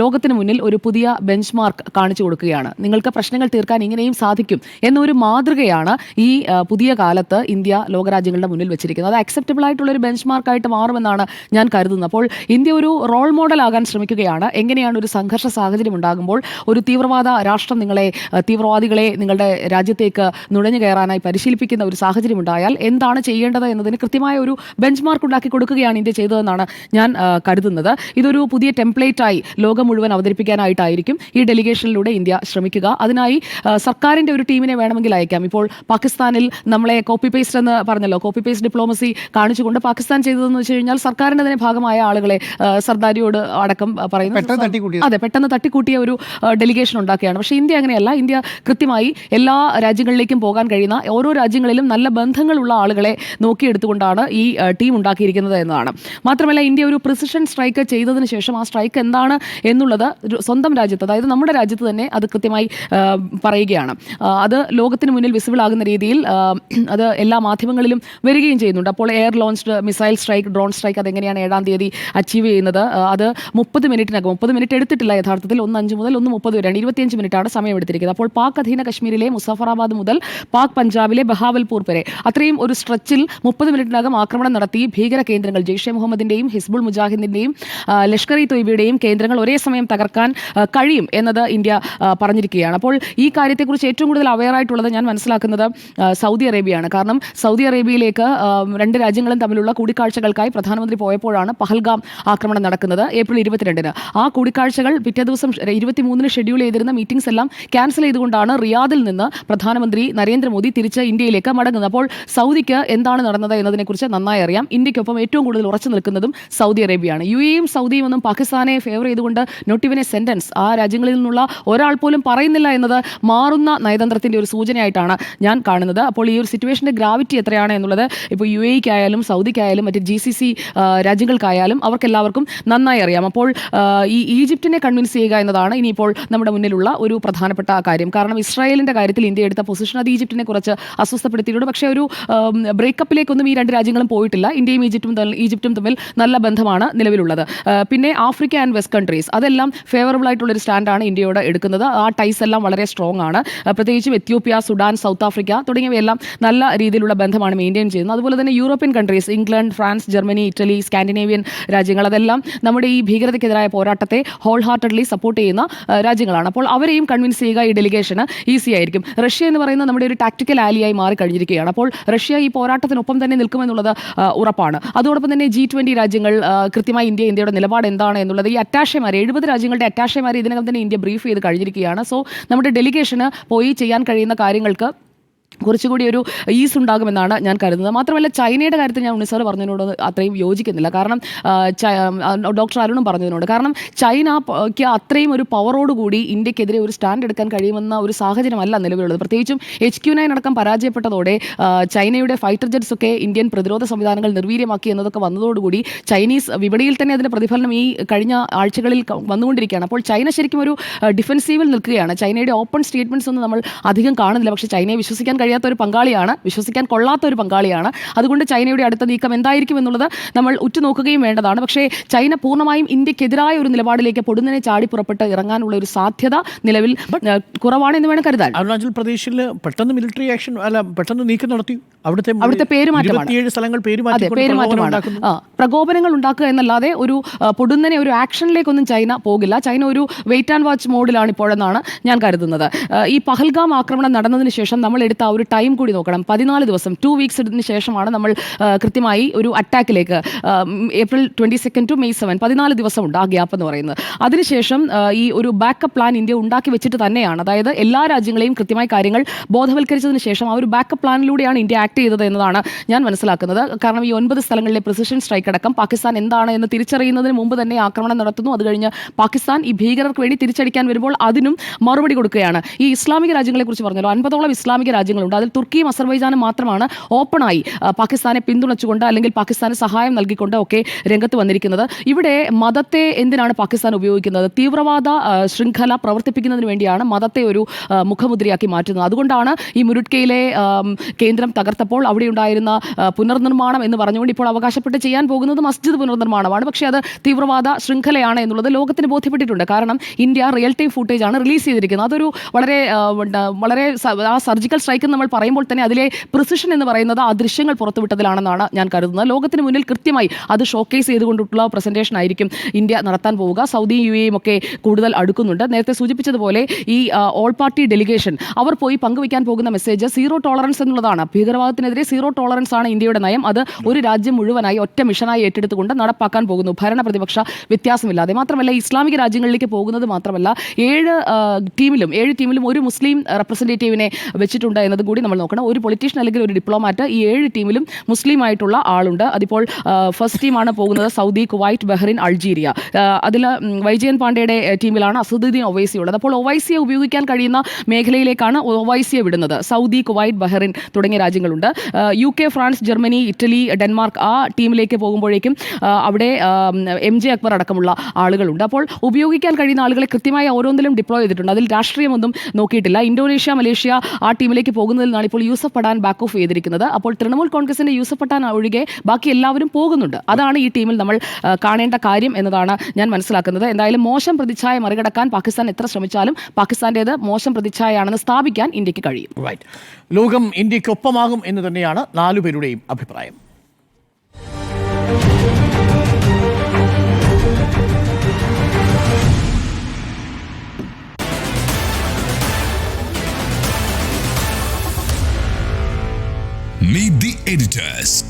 ലോകത്തിന് മുന്നിൽ ഒരു പുതിയ ബെഞ്ച് മാർക്ക് കാണിച്ചു കൊടുക്കുകയാണ്. നിങ്ങൾക്ക് പ്രശ്നങ്ങൾ തീർക്കാൻ ഇങ്ങനെയും സാധിക്കും എന്നൊരു മാതൃകയാണ് ഈ പുതിയ കാലത്ത് ഇന്ത്യ ലോകരാജ്യങ്ങളുടെ മുന്നിൽ വെച്ചിരിക്കുന്നത്. അത് അക്സെപ്റ്റബിൾ ആയിട്ടുള്ള ഒരു ബെഞ്ച് മാർക്കായിട്ട് മാറുമെന്നാണ് ഞാൻ കരുതുന്നത്. അപ്പോൾ ഇന്ത്യ ഒരു റോൾ മോഡൽ ആകാൻ ശ്രമിക്കുകയാണ്. എങ്ങനെയാണ് ഒരു സംഘർഷ സാഹചര്യം ഉണ്ടാകുമ്പോൾ ഒരു തീവ്രവാദ രാഷ്ട്രം നിങ്ങളെ തീവ്രവാദികളെ നിങ്ങളുടെ രാജ്യത്തേക്ക് നുഴഞ്ഞു കയറാനായി പരിശീലിപ്പിക്കുന്ന ഒരു സാഹചര്യം ഉണ്ടായാൽ എന്താണ് ചെയ്യേണ്ടത് എന്നതിന് കൃത്യമായ ഒരു ബെഞ്ച് മാർക്ക് ഉണ്ടാക്കി കൊടുക്കുകയാണ് ഇന്ത്യ ചെയ്തതെന്നാണ് ഞാൻ കരുതുന്നത്. ഇതൊരു പുതിയ ടെംപ്ലേറ്റായി ലോകം മുഴുവൻ അവതരിപ്പിക്കാനായിട്ടായിരിക്കും ഈ ഡെലിഗേഷനിലൂടെ ഇന്ത്യ ശ്രമിക്കുക. അതിനായി സർക്കാരിന്റെ സർക്കാരിന്റെ ഒരു ടീമിനെ വേണമെങ്കിൽ അയക്കാം. ഇപ്പോൾ പാകിസ്ഥാനിൽ നമ്മളെ കോപ്പി പേസ്റ്റ് എന്ന് പറഞ്ഞല്ലോ കോപ്പി പേസ്റ്റ് ഡിപ്ലോമസി കാണിച്ചുകൊണ്ട് പാകിസ്ഥാൻ ചെയ്തതെന്ന് വെച്ച് കഴിഞ്ഞാൽ സർക്കാരിന്റെ തന്നെ ഭാഗമായ ആളുകളെ സർദാരിയോട് അടക്കം പറയുന്നു. അതെ പെട്ടെന്ന് തട്ടിക്കൂട്ടിയ ഒരു ഡെലിഗേഷൻ ഉണ്ടാക്കുകയാണ്. പക്ഷേ ഇന്ത്യ അങ്ങനെയല്ല. ഇന്ത്യ കൃത്യമായി എല്ലാ രാജ്യങ്ങളിലേക്കും പോകാൻ കഴിയുന്ന ഓരോ രാജ്യങ്ങളിലും നല്ല ബന്ധങ്ങളുള്ള ആളുകളെ നോക്കിയെടുത്തുകൊണ്ടാണ് ഈ ടീം ഉണ്ടാക്കിയിരിക്കുന്നത് എന്നതാണ്. മാത്രമല്ല ഇന്ത്യ ഒരു പ്രിസിഷൻ സ്ട്രൈക്ക് ചെയ്തതിന് ശേഷം ആ സ്ട്രൈക്ക് എന്താണ് എന്നുള്ളത് സ്വന്തം രാജ്യത്ത് അതായത് നമ്മുടെ രാജ്യത്ത് തന്നെ അത് കൃത്യമായി പറയുകയാണ്. അത് ലോകത്തിന് മുന്നിൽ വിസിബിൾ ആകുന്ന രീതിയിൽ അത് എല്ലാ മാധ്യമങ്ങളിലും വരികയും ചെയ്യുന്നുണ്ട്. അപ്പോൾ air launched missile strike drone strike അതെങ്ങനെയാണ് ഏഴാം തീയതി അച്ചീവ് ചെയ്യുന്നത്? അത് മുപ്പത് മിനിറ്റിനകം മുപ്പത് മിനിറ്റ് എടുത്തിട്ടില്ല യഥാർത്ഥത്തിൽ. ഒന്ന് അഞ്ച് മുതൽ ഒന്ന് മുപ്പത് വരെയാണ്. ഇരുപത്തിയഞ്ച് മിനിറ്റാണ് സമയം എടുത്തിരിക്കുന്നത് അപ്പോൾ പാക് അധീന കശ്മീരിലെ മുസഫറാബാദ് മുതൽ പാക് പഞ്ചാബിലെ ബഹാവൽപൂർ വരെ അത്രയും ഒരു സ്ട്രെച്ചിൽ മുപ്പത് മിനിറ്റിനകം ആക്രമണം നടത്തി ഭീകര കേന്ദ്രങ്ങൾ ജെയ്ഷെ മുഹമ്മദിന്റെയും ഹിസ്ബുൾ മുജാഹിദിന്റെയും ലഷ്കർ ഇ തൊയ്ബയുടെയും കേന്ദ്രങ്ങൾ ഒരേ സമയം തകർക്കാൻ ആ, കഴിയും എന്നത് ഇന്ത്യ പറഞ്ഞിരിക്കുകയാണ്. അപ്പോൾ ഈ കാര്യത്തെക്കുറിച്ച് ഏറ്റവും കൂടുതൽ അവെയർ ആയിട്ടുള്ളത് ഞാൻ മനസ്സിലാക്കുന്നത് സൗദി അറേബ്യയാണ്. കാരണം സൗദി അറേബ്യയിലേക്ക് രണ്ട് രാജ്യങ്ങളും തമ്മിലുള്ള കൂടിക്കാഴ്ചകൾക്കായി പ്രധാനമന്ത്രി പോയപ്പോഴാണ് പഹൽഗാം ആക്രമണം നടക്കുന്നത് ഏപ്രിൽ ഇരുപത്തിരണ്ടിന്. ആ കൂടിക്കാഴ്ചകൾ പിറ്റേ ദിവസം ഇരുപത്തിമൂന്നിന് ഷെഡ്യൂൾ ചെയ്തിരുന്ന മീറ്റിംഗ്സ് എല്ലാം ക്യാൻസൽ ചെയ്തുകൊണ്ടാണ് റിയാദിൽ നിന്ന് പ്രധാനമന്ത്രി നരേന്ദ്രമോദി തിരിച്ച് ഇന്ത്യയിലേക്ക് മടങ്ങുന്നത്. അപ്പോൾ സൗദിക്ക് എന്താണ് നടന്നത് എന്നതിനെക്കുറിച്ച് നന്നായി അറിയാം. ഇന്ത്യക്കൊപ്പം ഏറ്റവും കൂടുതൽ ഉറച്ചു നിൽക്കുന്നതും സൗദി അറേബ്യയാണ്. യു എയും സൗദിയും ഒന്നും പാകിസ്ഥാനെ ഫേവർ ചെയ്തുകൊണ്ട് നോട്ടിവിനെ സെന്റൻസ് ആ രാജ്യങ്ങളിൽ നിന്നുള്ള ഒരാൾ പോലും പറയുന്നില്ല എന്നത് മാറുന്ന നയതന്ത്രത്തിന്റെ ഒരു സൂചനയായിട്ടാണ് ഞാൻ കാണുന്നത്. അപ്പോൾ ഈ ഒരു സിറ്റുവേഷന്റെ ഗ്രാവിറ്റി എത്രയാണ് എന്നുള്ളത് ഇപ്പോൾ യു എക്കായാലും സൗദിക്കായാലും മറ്റ് ജി സി സി രാജ്യങ്ങൾക്കായാലും അവർക്കെല്ലാവർക്കും നന്നായി അറിയാം. അപ്പോൾ ഈ ഈജിപ്തിനെ കൺവിൻസ് ചെയ്യുക എന്നതാണ് ഇനിയിപ്പോൾ നമ്മുടെ മുന്നിലുള്ള ഒരു പ്രധാനപ്പെട്ട കാര്യം. കാരണം ഇസ്രായേലിന്റെ കാര്യത്തിൽ ഇന്ത്യ എടുത്ത പൊസിഷൻ അത് ഈജിപ്തിനെ കുറച്ച് അസ്വസ്ഥപ്പെടുത്തിയിട്ടുണ്ട്. പക്ഷേ ഒരു ബ്രേക്കപ്പിലേക്കൊന്നും ഈ രണ്ട് രാജ്യങ്ങളും പോയിട്ടില്ല. ഇന്ത്യയും ഈജിപ്തും ഈജിപ്തും തമ്മിൽ നല്ല ബന്ധമാണ് നിലവിലുള്ളത്. പിന്നെ ആഫ്രിക്ക ആൻഡ് വെസ്റ്റ് കൺട്രീസ് അതെല്ലാം ഫേവറബിൾ ആയിട്ടുള്ള ഒരു സ്റ്റാൻഡാണ് ഇന്ത്യയോട് എടുക്കുന്നത്. ആ ടൈസ് എല്ലാം വളരെ സ്ട്രോങ് ആണ്. പ്രത്യേകിച്ചും എത്യോപ്യ സുഡാൻ സൗത്ത് ആഫ്രിക്ക തുടങ്ങിയവയെല്ലാം നല്ല രീതിയിലുള്ള ബന്ധമാണ് മെയിന്റെയിൻ ചെയ്യുന്നത്. അതുപോലെ തന്നെ European countries England France Germany Italy Scandinavian രാജ്യങ്ങൾ അതെല്ലാം നമ്മുടെ ഈ ഭീകരതയ്ക്കെതിരായ പോരാട്ടത്തെ ഹോൾ ഹാർട്ടഡ്ലി സപ്പോർട്ട് ചെയ്യുന്ന രാജ്യങ്ങളാണ്. അപ്പോൾ അവരെയും കൺവിൻസ് ചെയ്യുക ഈ ഡെലിഗേഷന് ഈസി ആയിരിക്കും. റഷ്യ എന്ന് പറയുന്നത് നമ്മുടെ ഒരു ടാക്ടിക്കൽ ആലിയായി മാറിക്കഴിഞ്ഞിരിക്കുകയാണ്. അപ്പോൾ റഷ്യ ഈ പോരാട്ടത്തിനൊപ്പം തന്നെ നിൽക്കുമെന്നുള്ളത് ഉറപ്പാണ്. അതോടൊപ്പം തന്നെ ജി ട്വന്റി രാജ്യങ്ങൾ കൃത്യമായി ഇന്ത്യ ഇന്ത്യയുടെ നിലപാട് എന്താണ് എന്നുള്ളത് ഈ അറ്റാഷമാർ എഴുപത് രാജ്യങ്ങളുടെ അറ്റാഷമാർ ഇതിനകം തന്നെ ഇന്ത്യ ബ്രീഫ് ചെയ്ത് കഴിഞ്ഞിരിക്കുകയാണ്. സോ നമ്മുടെ ഡെലിഗേഷന് പോയി ചെയ്യാൻ കഴിയുന്ന കാര്യങ്ങൾക്ക് കുറച്ചുകൂടി ഒരു ഈസ് ഉണ്ടാകുമെന്നാണ് ഞാൻ കരുതുന്നത്. മാത്രമല്ല ചൈനയുടെ കാര്യത്തിൽ ഞാൻ ഉണ്ണിസാർ പറഞ്ഞതിനോട് അത്രയും യോജിക്കുന്നില്ല. കാരണം ഡോക്ടർ അരുണും പറഞ്ഞതിനോട്. കാരണം ചൈനയ്ക്ക് അത്രയും ഒരു പവറോടുകൂടി ഇന്ത്യക്കെതിരെ ഒരു സ്റ്റാൻഡ് എടുക്കാൻ കഴിയുമെന്ന ഒരു സാഹചര്യമല്ല നിലവിലുള്ളത്. പ്രത്യേകിച്ചും എച്ച് ക്യു നയൻ അടക്കം പരാജയപ്പെട്ടതോടെ ചൈനയുടെ ഫൈറ്റർ ജെറ്റ്സ് ഒക്കെ ഇന്ത്യൻ പ്രതിരോധ സംവിധാനങ്ങൾ നിർവീര്യമാക്കി എന്നതൊക്കെ വന്നതോടുകൂടി ചൈനീസ് വിപണിയിൽ തന്നെ അതിന്റെ പ്രതിഫലനം ഈ കഴിഞ്ഞ ആഴ്ചകളിൽ വന്നുകൊണ്ടിരിക്കുകയാണ്. അപ്പോൾ ചൈന ശരിക്കും ഒരു ഡിഫൻസീവിൽ നിൽക്കുകയാണ്. ചൈനയുടെ ഓപ്പൺ സ്റ്റേറ്റ്മെന്റ്സ് ഒന്നും നമ്മൾ അധികം കാണുന്നില്ല. പക്ഷേ ചൈനയെ വിശ്വസിക്കാൻ കഴിയാത്ത ഒരു പങ്കാളിയാണ് വിശ്വസിക്കാൻ കൊള്ളാത്ത ഒരു പങ്കാളിയാണ്. അതുകൊണ്ട് ചൈനയുടെ അടുത്ത നീക്കം എന്തായിരിക്കും എന്നുള്ളത് നമ്മൾ ഉറ്റുനോക്കുകയും വേണ്ടതാണ്. പക്ഷേ ചൈന പൂർണമായും ഇന്ത്യക്കെതിരായ ഒരു നിലപാടിലേക്ക് പൊടുന്നനെ ചാടി പുറപ്പെട്ട് ഇറങ്ങാനുള്ള ഒരു സാധ്യത നിലവിൽ കുറവാണെന്ന് കുറവാണ് എന്ന് വേണം കരുതാൻ. അരുണാചൽ പ്രദേശിൽ പെട്ടെന്ന് മിലിറ്ററി ആക്ഷൻ അല്ല പെട്ടെന്ന് നീക്കം നടത്തി. അവിടുത്തെ അവിടുത്തെ പേര് മാറ്റമാണ്. ഇരുപത്തിയേഴ് സ്ഥലങ്ങൾ പേരുമാറ്റമാണ്. ആ പ്രകോപനങ്ങൾ ഉണ്ടാക്കുക എന്നല്ലാതെ ഒരു പൊടുന്നനെ ഒരു ആക്ഷനിലേക്കൊന്നും ചൈന പോകില്ല. ചൈന ഒരു വെയിറ്റ് ആൻഡ് വാച്ച് മോഡിലാണ് ഇപ്പോഴെന്നാണ് ഞാൻ കരുതുന്നത്. ഈ പഹൽഗാം ആക്രമണം നടന്നതിന് ശേഷം നമ്മൾ എടുത്ത ആ ഒരു ടൈം കൂടി നോക്കണം. പതിനാല് ദിവസം ടു വീക്സ് എടുത്തതിന് ശേഷമാണ് നമ്മൾ കൃത്യമായി ഒരു അറ്റാക്കിലേക്ക് April twenty second to May seven പതിനാല് ദിവസം ഉണ്ട് ആ ഗ്യാപ്പ് എന്ന് പറയുന്നത്. അതിനുശേഷം ഈ ഒരു ബാക്കപ്പ് പ്ലാൻ ഇന്ത്യ ഉണ്ടാക്കി വെച്ചിട്ട് തന്നെയാണ്. അതായത് എല്ലാ രാജ്യങ്ങളെയും കൃത്യമായി കാര്യങ്ങൾ ബോധവൽക്കരിച്ചതിന് ശേഷം ആ ഒരു ബാക്കപ്പ് പ്ലാനിലൂടെയാണ് ഇന്ത്യ ആക്ട് ചെയ്തത് എന്നതാണ് ഞാൻ മനസ്സിലാക്കുന്നത്. കാരണം ഈ ഒൻപത് സ്ഥലങ്ങളിലെ പ്രിസിഷൻ സ്ട്രൈക്ക് അടക്കം പാകിസ്ഥാൻ എന്താണ് എന്ന് തിരിച്ചറിയുന്നതിന് മുമ്പ് തന്നെ ആക്രമണം നടത്തുന്നു. അത് കഴിഞ്ഞ് പാകിസ്ഥാൻ ഈ ഭീകരർക്ക് വേണ്ടി തിരിച്ചടിക്കാൻ വരുമ്പോൾ അതിനും മറുപടി കൊടുക്കുകയാണ്. ഈ ഇസ്ലാമിക രാജ്യങ്ങളെ കുറിച്ച് പറഞ്ഞല്ലോ. അൻപതോളം ഇസ്ലാമിക രാജ്യങ്ങളുണ്ട്. അതിൽ തുർക്കിയും അസർബൈജാനും മാത്രമാണ് ഓപ്പണായി പാകിസ്ഥാനെ പിന്തുണച്ചുകൊണ്ട് അല്ലെങ്കിൽ പാകിസ്ഥാന് സഹായം നൽകിക്കൊണ്ട് ഒക്കെ രംഗത്ത് വന്നിരിക്കുന്നത്. ഇവിടെ മതത്തെ എന്തിനാണ് പാകിസ്ഥാൻ ഉപയോഗിക്കുന്നത്? തീവ്രവാദ ശൃംഖല പ്രവർത്തിപ്പിക്കുന്നതിന് വേണ്ടിയാണ് മതത്തെ ഒരു മുഖമുദ്രയാക്കി മാറ്റുന്നത്. അതുകൊണ്ടാണ് ഈ മുരുട്കയിലെ കേന്ദ്രം തകർത്തപ്പോൾ അവിടെ ഉണ്ടായിരുന്ന പുനർനിർമ്മാണം എന്ന് പറഞ്ഞുകൊണ്ട് ഇപ്പോൾ അവകാശപ്പെട്ട് ചെയ്യാൻ മസ്ജിദ് പുനർനിർമ്മാണമാണ്. പക്ഷേ അത് തീവ്രവാദ ശൃംഖലയാണ് എന്നുള്ളത് ലോകത്തിന് ബോധ്യപ്പെട്ടിട്ടുണ്ട്. കാരണം ഇന്ത്യ റിയൽ ടൈം ഫുട്ടേജ് ആണ് റിലീസ് ചെയ്തിരിക്കുന്നത്. അതൊരു വളരെ വളരെ ആ സർജിക്കൽ സ്ട്രൈക്ക് നമ്മൾ പറയുമ്പോൾ തന്നെ അതിലെ പ്രിസിഷൻ എന്ന് പറയുന്നത് ആ ദൃശ്യങ്ങൾ പുറത്തുവിട്ടതിലാണെന്നാണ് ഞാൻ കരുതുന്നത്. ലോകത്തിന് മുന്നിൽ കൃത്യമായി അത് ഷോക്കേസ് ചെയ്തുകൊണ്ടിട്ടുള്ള പ്രസന്റേഷൻ ആയിരിക്കും ഇന്ത്യ നടത്താൻ പോവുക. സൗദി യു എയും ഒക്കെ കൂടുതൽ അടുക്കുന്നുണ്ട്. നേരത്തെ സൂചിപ്പിച്ചതുപോലെ ഈ ഓൾ പാർട്ടി ഡെലിഗേഷൻ അവർ പോയി പങ്കുവയ്ക്കാൻ പോകുന്ന മെസ്സേജ് സീറോ ടോളറൻസ് എന്നുള്ളതാണ്. ഭീകരവാദത്തിനെതിരെ സീറോ ടോളറൻസ് ആണ് ഇന്ത്യയുടെ നയം. അത് ഒരു രാജ്യം മുഴുവനായി ഒറ്റ മിഷനായി ഏറ്റെടുത്തുകൊണ്ട് നടപ്പാക്കാൻ പോകുന്നു. ഭരണ പ്രതിപക്ഷ വ്യത്യാസമില്ലാതെ. മാത്രമല്ല ഇസ്ലാമിക രാജ്യങ്ങളിലേക്ക് പോകുന്നത് മാത്രമല്ല ഏഴ് ടീമിലും ഏഴ് ടീമിലും ഒരു മുസ്ലിം റെപ്രസെന്റേറ്റീവിനെ വെച്ചിട്ടുണ്ട് എന്നതും കൂടി നമ്മൾ നോക്കണം. ഒരു പൊളിറ്റീഷ്യൻ അല്ലെങ്കിൽ ഒരു ഡിപ്ലോമാറ്റ് ഈ ഏഴ് ടീമിലും മുസ്ലിം ആയിട്ടുള്ള ആളുണ്ട്. അതിപ്പോൾ ഫസ്റ്റ് ടീമാണ് പോകുന്നത് സൗദി കുവൈറ്റ് ബഹ്റിൻ അൾജീരിയ. അതിൽ വൈജയൻ പാണ്ഡെയുടെ ടീമിലാണ് അസദുദ്ദീൻ ഒവൈസി ഉള്ളത്. അപ്പോൾ ഒവൈസിയെ ഉപയോഗിക്കാൻ കഴിയുന്ന മേഖലയിലേക്കാണ് ഒവൈസിയെ വിടുന്നത്. സൗദി കുവൈറ്റ് ബഹ്റിൻ തുടങ്ങിയ രാജ്യങ്ങളുണ്ട്. U K France Germany Italy Denmark ആ ടീമിലേക്ക് പോകുമ്പോൾ പോകുമ്പോഴേക്കും അവിടെ എം ജെ അക്ബർ അടക്കമുള്ള ആളുകളുണ്ട്. അപ്പോൾ ഉപയോഗിക്കാൻ കഴിയുന്ന ആളുകളെ കൃത്യമായി ഓരോന്നിലും ഡിപ്ലോയ് ചെയ്തിട്ടുണ്ട്. അതിൽ രാഷ്ട്രീയമൊന്നും നോക്കിയിട്ടില്ല. ഇന്തോനേഷ്യ മലേഷ്യ ആ ടീമിലേക്ക് പോകുന്നതിൽ നിന്നാണ് ഇപ്പോൾ യൂസഫ് പഠാൻ ബാക്ക് ഓഫ് ചെയ്തിരിക്കുന്നത്. അപ്പോൾ തൃണമൂൽ കോൺഗ്രസിന്റെ യൂസഫ് പഠാൻ ഒഴികെ ബാക്കി എല്ലാവരും പോകുന്നുണ്ട്. അതാണ് ഈ ടീമിൽ നമ്മൾ കാണേണ്ട കാര്യം എന്നതാണ് ഞാൻ മനസ്സിലാക്കുന്നത്. എന്തായാലും മോശം പ്രതിച്ഛായ മറികടക്കാൻ പാകിസ്ഥാൻ എത്ര ശ്രമിച്ചാലും പാകിസ്ഥാന്റേത് മോശം പ്രതിച്ഛായയാണെന്ന് സ്ഥാപിക്കാൻ ഇന്ത്യയ്ക്ക് കഴിയും. റൈറ്റ് ലോകം ഇന്ത്യക്കൊപ്പമാകും എന്ന് തന്നെയാണ് നാലുപേരുടെയും അഭിപ്രായം. Meet the editors.